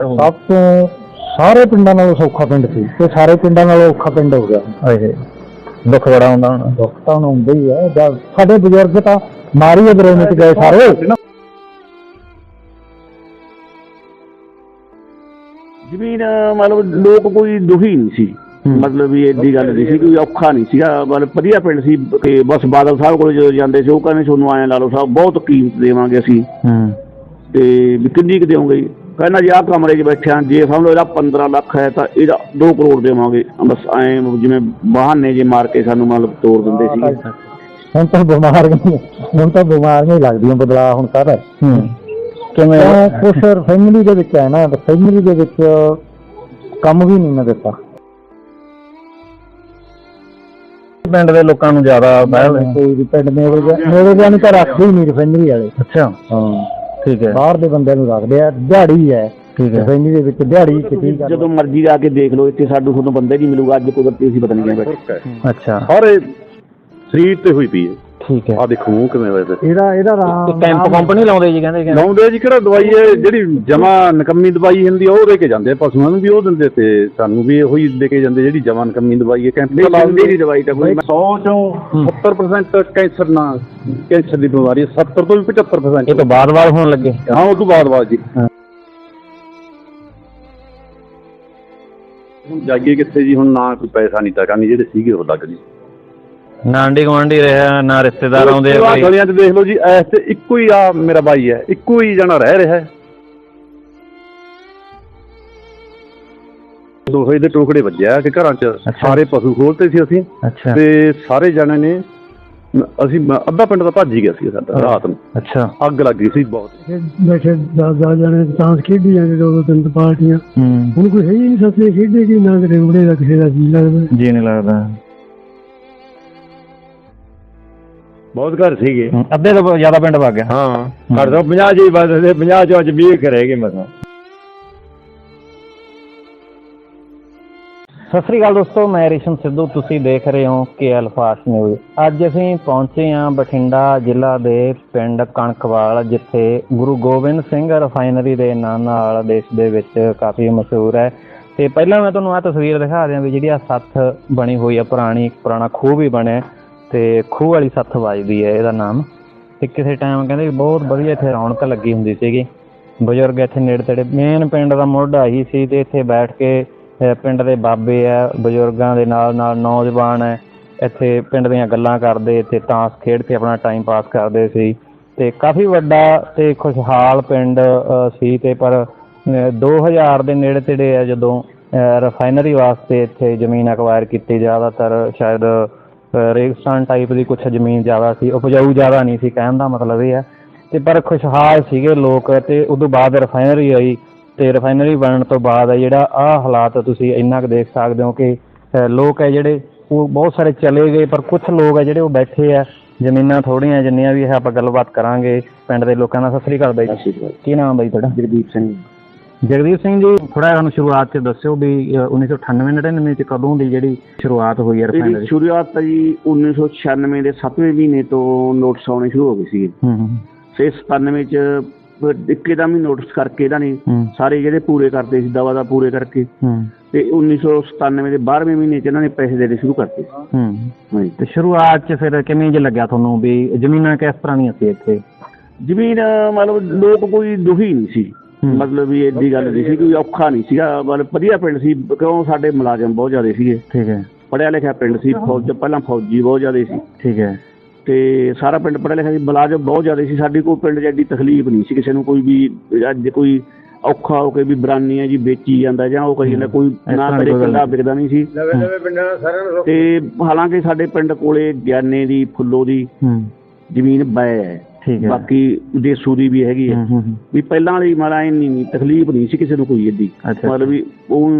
ਸਭ ਤੋਂ ਸਾਰੇ ਪਿੰਡਾਂ ਨਾਲੋਂ ਸੌਖਾ ਪਿੰਡ ਸੀ ਤੇ ਸਾਰੇ ਪਿੰਡਾਂ ਨਾਲੋਂ ਔਖਾ ਪਿੰਡ ਹੋ ਗਿਆ। ਹਾਏ ਦੁੱਖ ਬੜਾ ਹੁੰਦਾ ਹੁਣ। ਦੁੱਖ ਤਾਂ ਹੁਣ ਹੁੰਦਾ ਹੀ ਹੈ ਜਦ ਸਾਡੇ ਬਜ਼ੁਰਗ ਤਾਂ ਮਾਰੀ ਅਗਰੇ ਵਿੱਚ ਗਏ ਸਾਰੇ। ਜ਼ਮੀਨ ਮਤਲਬ ਲੋਕ ਕੋਈ ਦੁਖੀ ਨਹੀਂ ਸੀ। ਮਤਲਬ ਵੀ ਏਡੀ ਗੱਲ ਨਹੀਂ ਸੀ ਕੋਈ ਔਖਾ ਨਹੀਂ ਸੀਗਾ। ਮਤਲਬ ਵਧੀਆ ਪਿੰਡ ਸੀ ਕਿ ਬਸ ਬਾਦਲ ਸਾਹਿਬ ਕੋਲ ਜਦੋਂ ਜਾਂਦੇ ਸੀ ਉਹ ਕਹਿੰਦੇ ਤੁਹਾਨੂੰ ਆਏ ਲਾ ਲਓ ਸਾਹਿਬ ਬਹੁਤ ਕੀਮਤ ਦੇਵਾਂਗੇ ਅਸੀਂ। ਹੂੰ। ਤੇ ਵੀ ਕਿੰਨੀ ਕੁ ਦਿਓਗੇ ਕਹਿੰਦਾ ਜੀ ਆਹ ਕਮਰੇ 'ਚ ਬੈਠਿਆਂ ਜੇ ਸਮਝ ਲਓ ਇਹਦਾ 15 ਲੱਖ ਹੈ ਤਾਂ ਇਹਦਾ 2 ਕਰੋੜ ਦੇਵਾਂਗੇ। ਬਸ ਐ ਜਿਵੇਂ ਬਹਾਨੇ ਜੇ ਮਾਰ ਕੇ ਸਾਨੂੰ ਮਤਲਬ ਤੋੜ ਦਿੰਦੇ ਸੀਗੇ। ਹੁਣ ਤਾਂ ਬਿਮਾਰੀਆਂ ਹੁਣ ਤਾਂ ਬਿਮਾਰੀਆਂ ਹੀ ਲੱਗਦੀਆਂ ਬਦਲਾ ਹੁਣ ਕਰ ਹੂੰ। ਕਿਵੇਂ? ਕੁਛ ਫੈਮਿਲੀ ਦੇ ਵਿੱਚ ਹੈ ਨਾ ਫੈਮਿਲੀ ਦੇ ਵਿੱਚ ਕੰਮ ਵੀ ਨਹੀਂ ਨਾ ਦਿੱਤਾ। ਪਿੰਡ ਦੇ ਲੋਕਾਂ ਨੂੰ ਜ਼ਿਆਦਾ ਪਹਿਲ ਕੋਈ ਵੀ ਪਿੰਡ ਦੇ ਮੇਰੇ ਦੇ ਨੂੰ ਤਾਂ ਰੱਖਦੇ ਹੀ ਨਹੀਂ ਫੈਮਿਲੀ ਵਾਲੇ। ਅੱਛਾ। ਹਾਂ। ਠੀਕ ਹੈ। ਬਾਹਰ ਦੇ ਬੰਦਿਆਂ ਨੂੰ ਰੱਖਦੇ ਆ ਦਿਹਾੜੀ ਹੈ। ਠੀਕ ਹੈ। ਫੈਮਿਲੀ ਦੇ ਵਿੱਚ ਦਿਹਾੜੀ ਕਿਤੇ ਜਦੋਂ ਮਰਜ਼ੀ ਆ ਕੇ ਦੇਖ ਲਓ ਇੱਥੇ ਸਾਨੂੰ ਤੁਹਾਨੂੰ ਬੰਦਾ ਨਹੀਂ ਮਿਲੂਗਾ ਅੱਜ ਕੁਦਰਤੀ ਅਸੀਂ ਪਤਾ ਨਹੀਂ ਕਿਵੇਂ ਬੈਠੇ। ਅੱਛਾ। ਸਾਰੇ ਸਰੀਰ ਤੇ ਹੋਈ ਪਈ ਹੈ। ਠੀਕ ਹੈ। ਆ ਦੇਖੋ ਮੂੰਹ ਕਿਵੇਂ ਹੋਇਆ ਤੇ ਇਹਦਾ ਇਹਦਾ ਰਾਮ ਕੈਂਪ ਕੰਪਨੀ ਲਾਉਂਦੇ ਜੀ ਕਹਿੰਦੇ ਕਹਿੰਦੇ। ਲਾਉਂਦੇ ਜੀ ਕਿਹੜਾ ਦਵਾਈ ਹੈ ਜਿਹੜੀ ਜਮਾ ਨਕੰਮੀ ਦਵਾਈ ਹੁੰਦੀ ਆ ਉਹ ਦੇ ਕੇ ਜਾਂਦੇ ਆ, ਪਸ਼ੂਆਂ ਨੂੰ ਵੀ ਉਹ ਦਿੰਦੇ ਤੇ ਸਾਨੂੰ ਵੀ ਇਹੋ ਹੀ ਦੇ ਕੇ ਜਾਂਦੇ ਜਿਹੜੀ ਜਮਾ ਨਕੰਮੀ ਦਵਾਈ ਹੈ ਕੈਂਪ ਨਹੀਂ ਲਾਉਂਦੀ ਨਹੀਂ। ਦਵਾਈ ਤਾਂ ਕੋਈ। 100 ਚੋਂ 70% ਕੈਂਸਰ ਨਾ ਕੈਂਸਰ ਦੀ ਬਿਮਾਰੀ ਹੈ 70 ਤੋਂ ਵੀ 75% ਇਹ ਤੋਂ ਬਾਅਦ ਬਾਅਦ ਹੋਣ ਲੱਗੇ। ਹਾਂ ਉਸ ਤੋਂ ਬਾਅਦ ਬਾਅਦ ਜੀ। ਹੁਣ ਜਾਈਏ ਕਿੱਥੇ ਜੀ ਹੁਣ ਨਾ ਕੋਈ ਪੈਸਾ ਨਹੀਂ ਤਾਂ ਨਹੀਂ ਜਿਹੜੇ ਸੀਗੇ ਉਹ ਲੱਗ ਜੀ। ਨਾ ਆਂਢੀ ਗੁਆਂਢੀ ਰਿਹਾ ਨਾ ਰਿਸ਼ਤੇਦਾਰ ਆਉਂਦੇ ਆ ਕੋਈ। ਗਲੀਆਂ 'ਚ ਦੇਖ ਲਓ ਜੀ ਐਸ ਤੇ ਇੱਕੋ ਹੀ ਆ ਮੇਰਾ ਬਾਈ ਹੈ ਇੱਕੋ ਹੀ ਜਣਾ ਰਹਿ ਰਿਹਾ ਹੈ। ਲੋਹੇ ਦੇ ਟੋਕੜੇ ਵੱਜਿਆ ਕਿ ਘਰਾਂ 'ਚ। ਸਾਰੇ ਪਸ਼ੂ ਖੋਲਤੇ ਸੀ ਅਸੀਂ ਅੱਛਾ। ਤੇ ਸਾਰੇ ਜਣੇ ਨੇ ਅਸੀਂ ਅੱਧਾ ਪਿੰਡ ਦਾ ਭੱਜ ਹੀ ਗਿਆ ਸੀ ਸਾਡਾ ਰਾਤ ਨੂੰ। ਅੱਛਾ। ਅੱਗ ਲੱਗ ਗਈ ਸੀ ਬਹੁਤ। ਬੈਠੇ ਦਸ ਦਸ ਜਣੇ ਤਾਂ ਖੇਡੀ ਜਾਂਦੇ ਦੋ ਦੋ ਤਿੰਨ ਪਾਰਟੀਆਂ। ਹੁਣ ਕੋਈ ਹੈ ਹੀ ਨਹੀਂ ਸੱਤੇ ਖੇਡੇ ਕਿ ਨਾ ਕਿਤੇ ਮੁੰਡੇ ਦਾ ਕਿਸੇ ਦਾ ਜੀ ਲੱਗਦਾ। ਜੀ ਨਹੀਂ ਲੱਗਦਾ। ਬਹੁਤ ਘਰ ਸੀਗੇ। ਅੱਧੇ ਤੋਂ ਜ਼ਿਆਦਾ ਪਿੰਡ ਵਗ ਗਿਆ। ਹਾਂ ਘਰ ਤੋਂ 50 ਜੀ ਬਸ 50 ਚੋਂ ਅੱਜ 20 ਕਰੇਗੇ ਮਸਾਂ। ਸਤਿ ਸ੍ਰੀ ਅਕਾਲ ਦੋਸਤੋ ਮੈਂ ਰੇਸ਼ਮ ਸਿੱਧੂ ਤੁਸੀਂ ਦੇਖ ਰਹੇ ਹੋ ਕੇਐਲ ਫਾਸਟ ਨਿਊਜ਼। ਅੱਜ ਅਸੀਂ ਪਹੁੰਚੇ ਹਾਂ ਬਠਿੰਡਾ ਜ਼ਿਲ੍ਹਾ ਦੇ ਪਿੰਡ ਕਣਕਵਾਲ ਜਿੱਥੇ ਗੁਰੂ ਗੋਬਿੰਦ ਸਿੰਘ ਰਿਫਾਈਨਰੀ ਦੇ ਨਾਂ ਨਾਲ ਦੇਸ਼ ਦੇ ਵਿੱਚ ਕਾਫੀ ਮਸ਼ਹੂਰ ਹੈ। ਤੇ ਪਹਿਲਾਂ ਮੈਂ ਤੁਹਾਨੂੰ ਆਹ ਤਸਵੀਰ ਦਿਖਾ ਦਿਆਂ ਵੀ ਜਿਹੜੀ ਆ ਸੱਥ ਬਣੀ ਹੋਈ ਆ ਪੁਰਾਣੀ ਪੁਰਾਣਾ ਖੂਹ ਵੀ ਬਣਿਆ। ਤੇ ਖੂਹ ਵਾਲੀ ਸੱਥ ਵੱਜਦੀ ਹੈ ਇਹਦਾ ਨਾਮ। ਤੇ ਕਿਸੇ ਟਾਈਮ ਕਹਿੰਦੇ ਵੀ ਬਹੁਤ ਵਧੀਆ ਇੱਥੇ ਰੌਣਕ ਲੱਗੀ ਹੁੰਦੀ ਸੀਗੀ। ਬਜ਼ੁਰਗ ਇੱਥੇ ਨੇੜੇ ਤੇੜੇ ਮੇਨ ਪਿੰਡ ਦਾ ਮੋਢਾ ਹੀ ਸੀ ਤੇ ਇੱਥੇ ਬੈਠ ਕੇ ਪਿੰਡ ਦੇ ਬਾਬੇ ਆ ਬਜ਼ੁਰਗਾਂ ਦੇ ਨਾਲ ਨਾਲ ਨੌਜਵਾਨ ਹੈ ਇੱਥੇ ਪਿੰਡ ਦੀਆਂ ਗੱਲਾਂ ਕਰਦੇ ਇੱਥੇ ਤਾਸ ਖੇਡ ਕੇ ਆਪਣਾ ਟਾਈਮ ਪਾਸ ਕਰਦੇ ਸੀ। ਤੇ ਕਾਫੀ ਵੱਡਾ ਤੇ ਖੁਸ਼ਹਾਲ ਪਿੰਡ ਸੀ ਤੇ ਪਰ ਅਹ, 2000 ਦੇ ਨੇੜੇ ਤੇੜੇ ਆ ਜਦੋਂ ਰਿਫਾਈਨਰੀ ਵਾਸਤੇ ਇੱਥੇ ਜ਼ਮੀਨ ਅਕਵਾਇਰ ਕੀਤੀ ਜ਼ਿਆਦਾਤਰ ਸ਼ਾਇਦ ਰੇਗਿਸਤਾਨ ਟਾਈਪ ਦੀ ਕੁਝ ਜ਼ਮੀਨ ਜ਼ਿਆਦਾ ਸੀ ਉਪਜਾਊ ਜ਼ਿਆਦਾ ਨਹੀਂ ਸੀ ਕਹਿਣ ਦਾ ਮਤਲਬ ਇਹ ਹੈ। ਤੇ ਪਰ ਖੁਸ਼ਹਾਲ ਸੀਗੇ ਲੋਕ ਤੇ ਉਦੋਂ ਬਾਅਦ ਰਿਫਾਈਨਰੀ ਆਈ ਤੇ ਰਿਫਾਈਨਰੀ ਬਣਨ ਤੋਂ ਬਾਅਦ ਜਿਹੜਾ ਆਹ ਹਾਲਾਤ ਤੁਸੀਂ ਇੰਨਾ ਕੁ ਦੇਖ ਸਕਦੇ ਹੋ ਕਿ ਲੋਕ ਹੈ ਜਿਹੜੇ ਉਹ ਬਹੁਤ ਸਾਰੇ ਚਲੇ ਗਏ ਪਰ ਕੁਝ ਲੋਕ ਹੈ ਜਿਹੜੇ ਉਹ ਬੈਠੇ ਆ ਜ਼ਮੀਨਾਂ ਥੋੜੀਆਂ ਜਿੰਨੀਆਂ ਵੀ ਹੈ ਆਪਾਂ ਗੱਲਬਾਤ ਕਰਾਂਗੇ ਪਿੰਡ ਦੇ ਲੋਕਾਂ ਨਾਲ। ਸਤਿ ਸ੍ਰੀ ਅਕਾਲ ਬਾਈ। ਕੀ ਨਾਮ ਬਾਈ ਤੁਹਾਡਾ? ਜਗਦੀਪ ਸਿੰਘ। ਜਗਦੀਪ ਸਿੰਘ ਜੀ ਥੋੜਾ ਸਾਨੂੰ ਸ਼ੁਰੂਆਤ 'ਚ ਦੱਸਿਓ ਵੀ ਅਹ, 1998 99 ਚ ਕਦੋਂ ਦੀ ਜਿਹੜੀ ਸ਼ੁਰੂਆਤ ਹੋਈ ਹੈ ਇਹਦੀ ਰਿਫਾਈਨਰੀ ਸ਼ੁਰੂਆਤ ਤਾਂ ਜੀ 1996 ਦੇ 7ਵੇਂ ਮਹੀਨੇ ਤੋਂ ਨੋਟਿਸ ਆਉਣੇ ਸ਼ੁਰੂ ਹੋ ਗਏ ਸੀਗੇ ਹੂੰ ਹੂੰ। ਤੇ 97 ਚ ਫਿਰ ਇੱਕਦਮ ਹੀ ਨੋਟਿਸ ਕਰਕੇ ਇਹਨਾਂ ਨੇ ਹੂੰ। ਸਾਰੇ ਜਿਹੜੇ ਪੂਰੇ ਕਰਦੇ ਸੀ ਦਵਾ ਦਾ ਪੂਰੇ ਕਰਕੇ। ਹੂੰ। ਤੇ 1997 ਦੇ 12ਵੇਂ ਮਹੀਨੇ ਚ ਇਹਨਾਂ ਨੇ ਪੈਸੇ ਦੇਣੇ ਸ਼ੁਰੂ ਕਰਤੇ। ਹੂੰ। ਹਾਂਜੀ। ਤੇ ਸ਼ੁਰੂਆਤ 'ਚ ਫਿਰ ਕਿਵੇਂ ਜੇ ਲੱਗਿਆ ਤੁਹਾਨੂੰ ਵੀ ਜ਼ਮੀਨਾਂ ਕਿਸ ਤਰ੍ਹਾਂ ਦੀਆਂ ਸੀ ਇੱਥੇ? ਜ਼ਮੀਨ ਮਤਲਬ ਲੋਕ ਕੋਈ ਦੁਖੀ ਨਹੀਂ ਸੀ। ਮਤਲਬ ਵੀ ਏਡੀ ਗੱਲ ਨਹੀਂ ਸੀ ਕੋਈ ਔਖਾ ਨਹੀਂ ਸੀਗਾ। ਮਤਲਬ ਵਧੀਆ ਪਿੰਡ ਸੀ ਕਿਉਂ ਸਾਡੇ ਮੁਲਾਜ਼ਮ ਬਹੁਤ ਜ਼ਿਆਦਾ ਸੀਗੇ। ਠੀਕ ਹੈ। ਪੜਿਆ ਲਿਖਿਆ ਪਿੰਡ ਸੀ ਫੌਜ ਪਹਿਲਾਂ ਫੌਜੀ ਬਹੁਤ ਜ਼ਿਆਦਾ ਸੀ। ਠੀਕ ਹੈ। ਤੇ ਸਾਰਾ ਪਿੰਡ ਪੜਿਆ ਲਿਖਿਆ ਸੀ ਮੁਲਾਜ਼ਮ ਬਹੁਤ ਜ਼ਿਆਦਾ ਸੀ। ਸਾਡੀ ਕੋਈ ਪਿੰਡ 'ਚ ਐਡੀ ਤਕਲੀਫ ਨਹੀਂ ਸੀ ਕਿਸੇ ਨੂੰ ਕੋਈ ਵੀ ਅੱਜ ਕੋਈ ਔਖਾ ਹੋ ਕੇ ਵੀ ਬਰਾਨੀ ਹੈ ਜੀ ਵੇਚੀ ਜਾਂਦਾ ਜਾਂ ਉਹ ਕਰੀ ਜਾਂਦਾ ਕੋਈ ਨਾ ਗੱਲ ਕਿੱਲਾ ਵਿਕਦਾ ਨਹੀਂ ਸੀ। ਨਵੇਂ ਨਵੇਂ ਪਿੰਡਾਂ ਦਾ ਸਾਰਿਆਂ ਨੂੰ ਤੇ ਹਾਲਾਂਕਿ ਸਾਡੇ ਪਿੰਡ ਕੋਲੇ ਗਿਆਨੇ ਦੀ ਫੁੱਲੋ ਦੀ ਹੂੰ। ਜ਼ਮੀਨ ਬੈ ਹੈ। ਠੀਕ ਹੈ। ਬਾਕੀ ਦੇਸੂ ਦੀ ਵੀ ਹੈਗੀ ਹੈ। ਵੀ ਪਹਿਲਾਂ ਵਾਲੀ ਮਾਲਾ ਇੰਨੀ ਨਹੀਂ ਤਕਲੀਫ ਨਹੀਂ ਸੀ ਕਿਸੇ ਨੂੰ ਕੋਈ ਏਡੀ। ਮਤਲਬ ਵੀ ਉਹ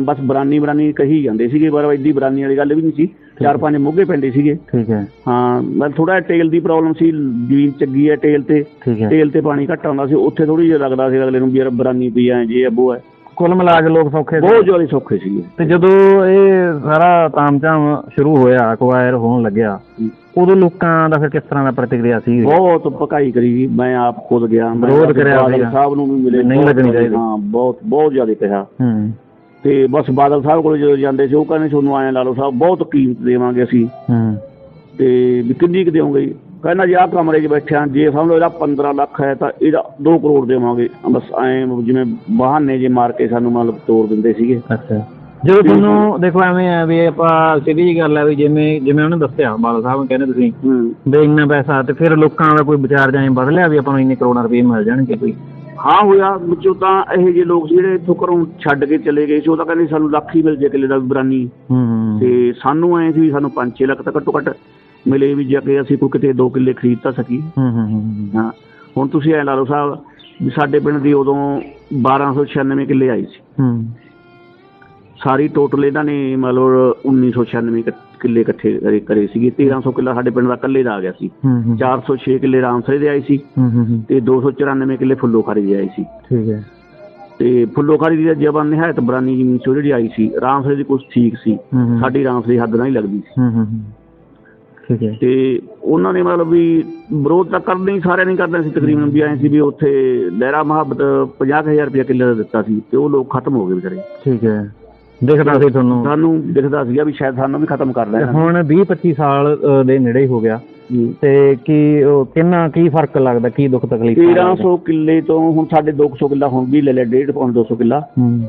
ਬਸ ਬਰਾਨੀ ਬਰਾਨੀ ਕਹੀ ਜਾਂਦੇ ਸੀਗੇ ਪਰ ਐਡੀ ਬਰਾਨੀ ਵਾਲੀ ਗੱਲ ਵੀ ਨਹੀਂ ਸੀ। ਚਾਰ ਪੰਜ ਮੋਗੇ ਪੈਂਦੇ ਸੀਗੇ। ਠੀਕ ਹੈ। ਹਾਂ ਮੈਂ ਥੋੜਾ ਟੇਲ ਦੀ ਪ੍ਰੋਬਲਮ ਸੀ ਜ਼ਮੀਨ ਚੱਗੀ ਹੈ ਟੇਲ ਤੇ। ਤੇਲ ਤੇ ਪਾਣੀ ਘੱਟ ਆਉਂਦਾ ਸੀ ਉੱਥੇ ਥੋੜੀ ਜਿਹਾ ਲੱਗਦਾ ਸੀ ਅਗਲੇ ਨੂੰ ਵੀ ਯਾਰ ਬਰਾਨੀ ਪਈ ਐ ਜੇ ਅਬੋ ਹੈ ਕੁੱਲ ਮਿਲਾ ਕੇ ਲੋਕ ਸੌਖੇ ਸੀ ਬਹੁਤ ਜ਼ਿਆਦਾ ਸੌਖੇ ਸੀਗੇ। ਤੇ ਜਦੋਂ ਇਹ ਸਾਰਾ ਤਾਮਝਾਮ ਸ਼ੁਰੂ ਹੋਇਆ ਅਕਵਾਇਰ ਹੋਣ ਲੱਗਿਆ ਉਦੋਂ ਲੋਕਾਂ ਦਾ ਫਿਰ ਕਿਸ ਤਰ੍ਹਾਂ ਦਾ ਪ੍ਰਤੀਕਿਰਿਆ ਸੀ? ਬਹੁਤ ਭਕਾਈ ਕਰੀ ਜੀ। ਮੈਂ ਆਪ ਖੁਦ ਗਿਆ ਮੈਂ ਵਿਰੋਧ ਕਰਿਆ ਬਾਦਲ। ਸਾਹਿਬ ਨੂੰ ਵੀ ਮਿਲੇ। ਨਹੀਂ ਲੱਗਣੀ ਚਾਹੀਦੀ। ਹਾਂ ਬਹੁਤ ਬਹੁਤ ਜ਼ਿਆਦਾ ਕਿਹਾ। ਹੂੰ। ਤੇ ਬਸ ਬਾਦਲ ਸਾਹਿਬ ਕੋਲ ਜਦੋਂ ਜਾਂਦੇ ਸੀ ਉਹ ਕਹਿੰਦੇ ਤੁਹਾਨੂੰ ਆਏ ਲਾ ਲਓ ਸਾਹਿਬ ਬਹੁਤ ਕੀਮਤ ਦੇਵਾਂਗੇ ਅਸੀਂ। ਹੂੰ। ਤੇ ਵੀ ਕਿੰਨੀ ਕੁ ਦਿਓਗੇ ਜੀ? ਕਹਿੰਦਾ ਜੀ ਆਹ ਕਮਰੇ 'ਚ ਬੈਠਿਆ ਜੇ ਸਮਝ ਲਓ ਇਹਦਾ 15 ਲੱਖ ਹੈ ਤਾਂ ਇਹਦਾ 2 ਕਰੋੜ ਦੇਵਾਂਗੇ। ਬਸ ਐਂ ਜਿਵੇਂ ਬਹਾਨੇ ਜੇ ਮਾਰ ਕੇ ਸਾਨੂੰ ਮਤਲਬ ਤੋੜ ਦਿੰਦੇ ਸੀਗੇ। ਅੱਛਾ। ਜਦੋਂ ਤੁਹਾਨੂੰ ਦੇਖੋ ਐਵੇਂ ਆ ਵੀ ਆਪਾਂ ਸਿੱਧੀ ਜੀ ਗੱਲ ਆ ਵੀ ਜਿਵੇਂ ਜਿਵੇਂ ਉਹਨੇ ਦੱਸਿਆ ਬਾਦਲ ਸਾਹਿਬ ਨੇ ਕਹਿੰਦੇ ਤੁਸੀਂ ਵੀ ਇੰਨਾ ਪੈਸਾ ਤੇ ਫਿਰ ਲੋਕਾਂ ਦਾ ਕੋਈ ਵਿਚਾਰ ਜਾਂ ਬਦਲਿਆ ਵੀ ਆਪਾਂ ਨੂੰ ਇੰਨੇ ਕਰੋੜਾਂ ਰੁਪਏ ਮਿਲ ਜਾਣਗੇ ਕੋਈ? ਹਾਂ ਹੋਇਆ। ਵਿੱਚੋਂ ਤਾਂ ਇਹੋ ਜਿਹੇ ਲੋਕ ਜਿਹੜੇ ਇੱਥੋਂ ਘਰੋਂ ਛੱਡ ਕੇ ਚਲੇ ਗਏ ਸੀ। ਉਹ ਤਾਂ ਕਹਿੰਦੇ ਸਾਨੂੰ ਲੱਖ ਹੀ ਮਿਲ ਜੇ ਕਿੱਲੇ ਦਾ ਬਰਾਨੀ। ਹੂੰ ਤੇ ਸਾਨੂੰ ਐ ਸੀ ਸਾਨੂੰ 5-6 ਲੱਖ ਤਾਂ ਘੱਟੋ ਘੱਟ ਮਿਲੇ ਵੀ ਜੇ ਕਿ ਅਸੀਂ ਕੋਈ ਕਿਤੇ 2 ਕਿੱਲੇ ਖਰੀਦ ਤਾਂ ਸਕੀ ਹੂੰ ਹੂੰ ਹੂੰ ਹਾਂ। ਹੁਣ ਤੁਸੀਂ ਐ ਲਾ ਲਓ ਸਾਹਿਬ ਵੀ ਸਾਡੇ ਪਿੰਡ ਦੀ ਉਦੋਂ 1296 ਕਿੱਲੇ ਆਈ ਸੀ। ਹੂੰ। ਸਾਰੀ ਟੋਟਲ ਇਹਨਾਂ ਨੇ ਮਤਲਬ 1996 ਕ- ਕਿੱਲੇ ਇਕੱਠੇ ਕਰੇ- ਕਰੇ ਸੀਗੇ। 1300 ਕਿੱਲਾ ਸਾਡੇ ਪਿੰਡ ਦਾ ਇਕੱਲੇ ਦਾ ਆ ਗਿਆ ਸੀ। ਹੂੰ ਹੂੰ। 406 ਕਿੱਲੇ ਰਾਮਸਰੇ ਦੇ ਆਏ ਸੀ। ਤੇ 294 ਕਿੱਲੇ ਫੁੱਲੋਖਾਰੀ ਦੇ ਆਏ ਸੀ। ਠੀਕ ਹੈ। ਤੇ ਫੁੱਲੋਖਾਰੀ ਦੀ ਜਬਨ ਨਿਹਾਇਤ ਬਰਾਨੀ ਜ਼ਮੀਨ ਉਹ ਜਿਹੜੀ ਆਈ ਸੀ। ਰਾਮਸਰੇ ਦੀ ਕੁਛ ਠੀਕ ਸੀ। ਸਾਡੀ ਰਾਮਸਰੇ ਹੱਦ ਨਾਲ ਹੀ ਲੱਗਦੀ ਸੀ। ਹੂੰ ਹੂੰ ਹੂੰ। ਠੀਕ ਹੈ। ਤੇ ਉਹਨਾਂ ਨੇ ਮਤਲਬ ਵੀ ਵਿਰੋਧ ਤਾਂ ਕਰਦੇ ਹੀ ਸਾਰਿਆਂ ਨੇ ਕਰਦੇ ਸੀ ਤਕਰੀਬਨ ਵੀ ਐਂ ਸੀ ਵੀ ਉੱਥੇ ਲਹਿਰਾ ਮੁਹੱਬਤ 50000 ਰੁਪਏ ਕਿੱਲੇ ਦਾ ਦਿੱਤਾ ਸੀ ਤੇ ਉਹ ਲੋਕ ਖਤਮ ਹੋ ਗਏ ਵਿਚਾਰੇ। ਠੀਕ ਹੈ। ਦਿਖਦਾ ਸੀ ਤੁਹਾਨੂੰ? ਸਾਨੂੰ ਦਿਖਦਾ ਸੀਗਾ ਵੀ ਸ਼ਾਇਦ ਸਾਨੂੰ ਵੀ ਖਤਮ ਕਰ ਲੈਣਾ। ਹੁਣ 20 25 ਸਾਲ ਦੇ ਨੇੜੇ ਹੀ ਹੋ ਗਿਆ। ਤੇ ਕੀ ਉਹ ਕਿੰਨਾ ਕੀ ਫ਼ਰਕ ਲੱਗਦਾ ਕੀ ਦੁੱਖ ਤਕਲੀਫ 1300 ਕਿੱਲੇ ਤੋਂ ਹੁਣ ਸਾਡੇ 200 ਕਿੱਲਾ ਹੁਣ ਵੀ ਲੈ ਲਿਆ 1.5 ਪੌਂਡ 200 ਕਿੱਲਾ। ਹੂੰ।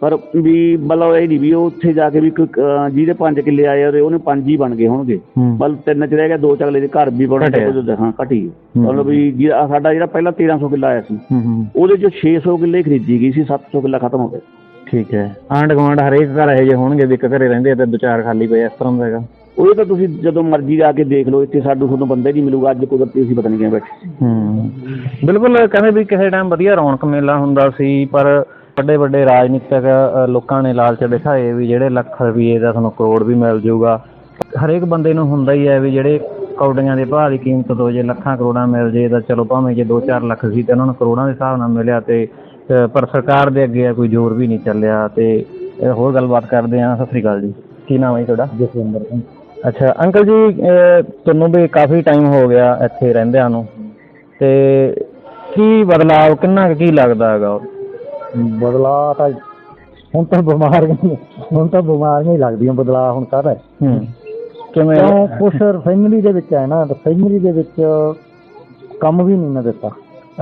ਪਰ ਵੀ ਮਤਲਬ ਇਹ ਨਹੀਂ ਵੀ ਉਹ ਉੱਥੇ ਜਾ ਕੇ ਵੀ ਕੋਈ ਅਹ, ਜਿਹਦੇ 5 ਕਿੱਲੇ ਆਏ ਉਹਦੇ ਉਹਨੇ 5 ਹੀ ਬਣ ਗਏ ਹੋਣਗੇ। ਹੂੰ। ਮਤਲਬ ਤਿੰਨ ਚ ਰਹਿ ਗਿਆ ਦੋ ਚ ਅਗਲੇ ਦੇ ਘਰ ਵੀ ਬਣ ਘਟਿਆ। ਗਏ ਹਾਂ ਘਟੀ ਮਤਲਬ ਵੀ ਜਿਹੜਾ ਸਾਡਾ ਜਿਹੜਾ ਪਹਿਲਾਂ 1300 ਕਿੱਲਾ ਆਇਆ ਸੀ ਹੂੰ ਹੂੰ। ਉਹਦੇ ਚੋਂ 600 ਕਿੱਲੇ ਖਰੀਦੀ ਗਈ ਸੀ 700 ਕਿੱਲਾ ਖਤਮ ਹੋ ਗਿਆ। ਠੀਕ ਹੈ। ਆਂਢ ਗੁਆਂਢ ਹਰੇਕ ਘਰ ਇਹੋ ਜਿਹੇ ਹੋਣਗੇ ਵੀ ਇੱਕ ਘਰੇ ਰਹਿੰਦੇ ਆ ਤੇ ਦੋ ਚਾਰ ਖਾਲੀ ਪਏ ਇਸ ਤਰ੍ਹਾਂ ਦਾ ਹੈਗਾ। ਉਹ ਤਾਂ ਤੁਸੀਂ ਜਦੋਂ ਮਰਜ਼ੀ ਜਾ ਕੇ ਦੇਖ ਲਓ ਇੱਥੇ ਸਾਨੂੰ ਤੁਹਾਨੂੰ ਬੰਦਾ ਹੀ ਨਹੀਂ ਮਿਲੂਗਾ ਅੱਜ ਕੁਦਰਤੀ ਅਸੀਂ ਪਤਾ ਨਹੀਂ ਕਿਵੇਂ ਬੈਠੇ। ਸੀ। ਹੂੰ। ਬਿਲਕੁਲ ਕਹਿੰਦੇ ਵੀ ਕਿਸੇ ਟਾਈਮ ਵਧੀਆ ਰੌਣਕ ਮੇਲਾ ਹੁੰਦਾ ਸੀ ਪਰ ਵੱਡੇ ਵੱਡੇ ਰਾਜਨੀਤਿਕ ਲੋਕਾਂ ਨੇ ਲਾਲਚ ਦਿਖਾਏ ਵੀ ਜਿਹੜੇ ਲੱਖ ਰੁਪਏ ਦਾ ਤੁਹਾਨੂੰ ਕਰੋੜ ਵੀ ਮਿਲ ਜਾਊਗਾ। ਹਰੇਕ ਬੰਦੇ ਨੂੰ ਹੁੰਦਾ ਹੀ ਹੈ ਵੀ ਜਿਹੜੇ ਕੌਡੀਆਂ ਦੇ ਭਾਅ ਦੀ ਕੀਮਤ ਤੋਂ ਜੇ ਲੱਖਾਂ ਕਰੋੜਾਂ ਮਿਲ ਜੇ ਤਾਂ ਚਲੋ ਭਾਵੇਂ ਜੇ 2-4 ਲੱਖ ਸੀ ਤੇ ਉਹਨਾਂ ਨੂੰ ਕਰੋੜਾਂ ਦੇ ਹਿਸਾਬ ਨਾਲ ਮਿਲਿਆ ਤੇ ਪਰ ਸਰਕਾਰ ਦੇ ਅੱਗੇ ਕੋਈ ਜ਼ੋਰ ਵੀ ਨਹੀਂ ਚੱਲਿਆ ਤੇ ਹੋਰ ਗੱਲਬਾਤ ਕਰਦੇ ਹਾਂ। ਸਤਿ ਸ੍ਰੀ ਅਕਾਲ ਜੀ। ਕੀ ਨਾਮ ਹੈ ਤੁਹਾਡਾ? ਜਸਵਿੰਦਰ ਸਿੰਘ। ਅੱਛਾ ਅੰਕਲ ਜੀ ਤੁਹਾਨੂੰ ਵੀ ਕਾਫੀ ਟਾਈਮ ਹੋ ਗਿਆ ਇੱਥੇ ਰਹਿੰਦਿਆਂ ਨੂੰ ਤੇ ਕੀ ਬਦਲਾਅ ਕਿੰਨਾ ਕੁ ਕੀ ਲੱਗਦਾ ਹੈਗਾ? ਬਦਲਾ ਤਾਂ ਹੁਣ ਤਾਂ ਬਿਮਾਰੀਆਂ ਹੁਣ ਤਾਂ ਬਿਮਾਰੀਆਂ ਹੀ ਲੱਗਦੀਆਂ ਬਦਲਾ ਹੁਣ ਕਾਹਦਾ ਹੈ। ਕਿਵੇਂ? ਕੁਛ ਫੈਮਿਲੀ ਦੇ ਵਿੱਚ ਹੈ ਨਾ ਫੈਮਿਲੀ ਦੇ ਵਿੱਚ ਕੰਮ ਵੀ ਨਹੀਂ ਨਾ ਦਿੱਤਾ।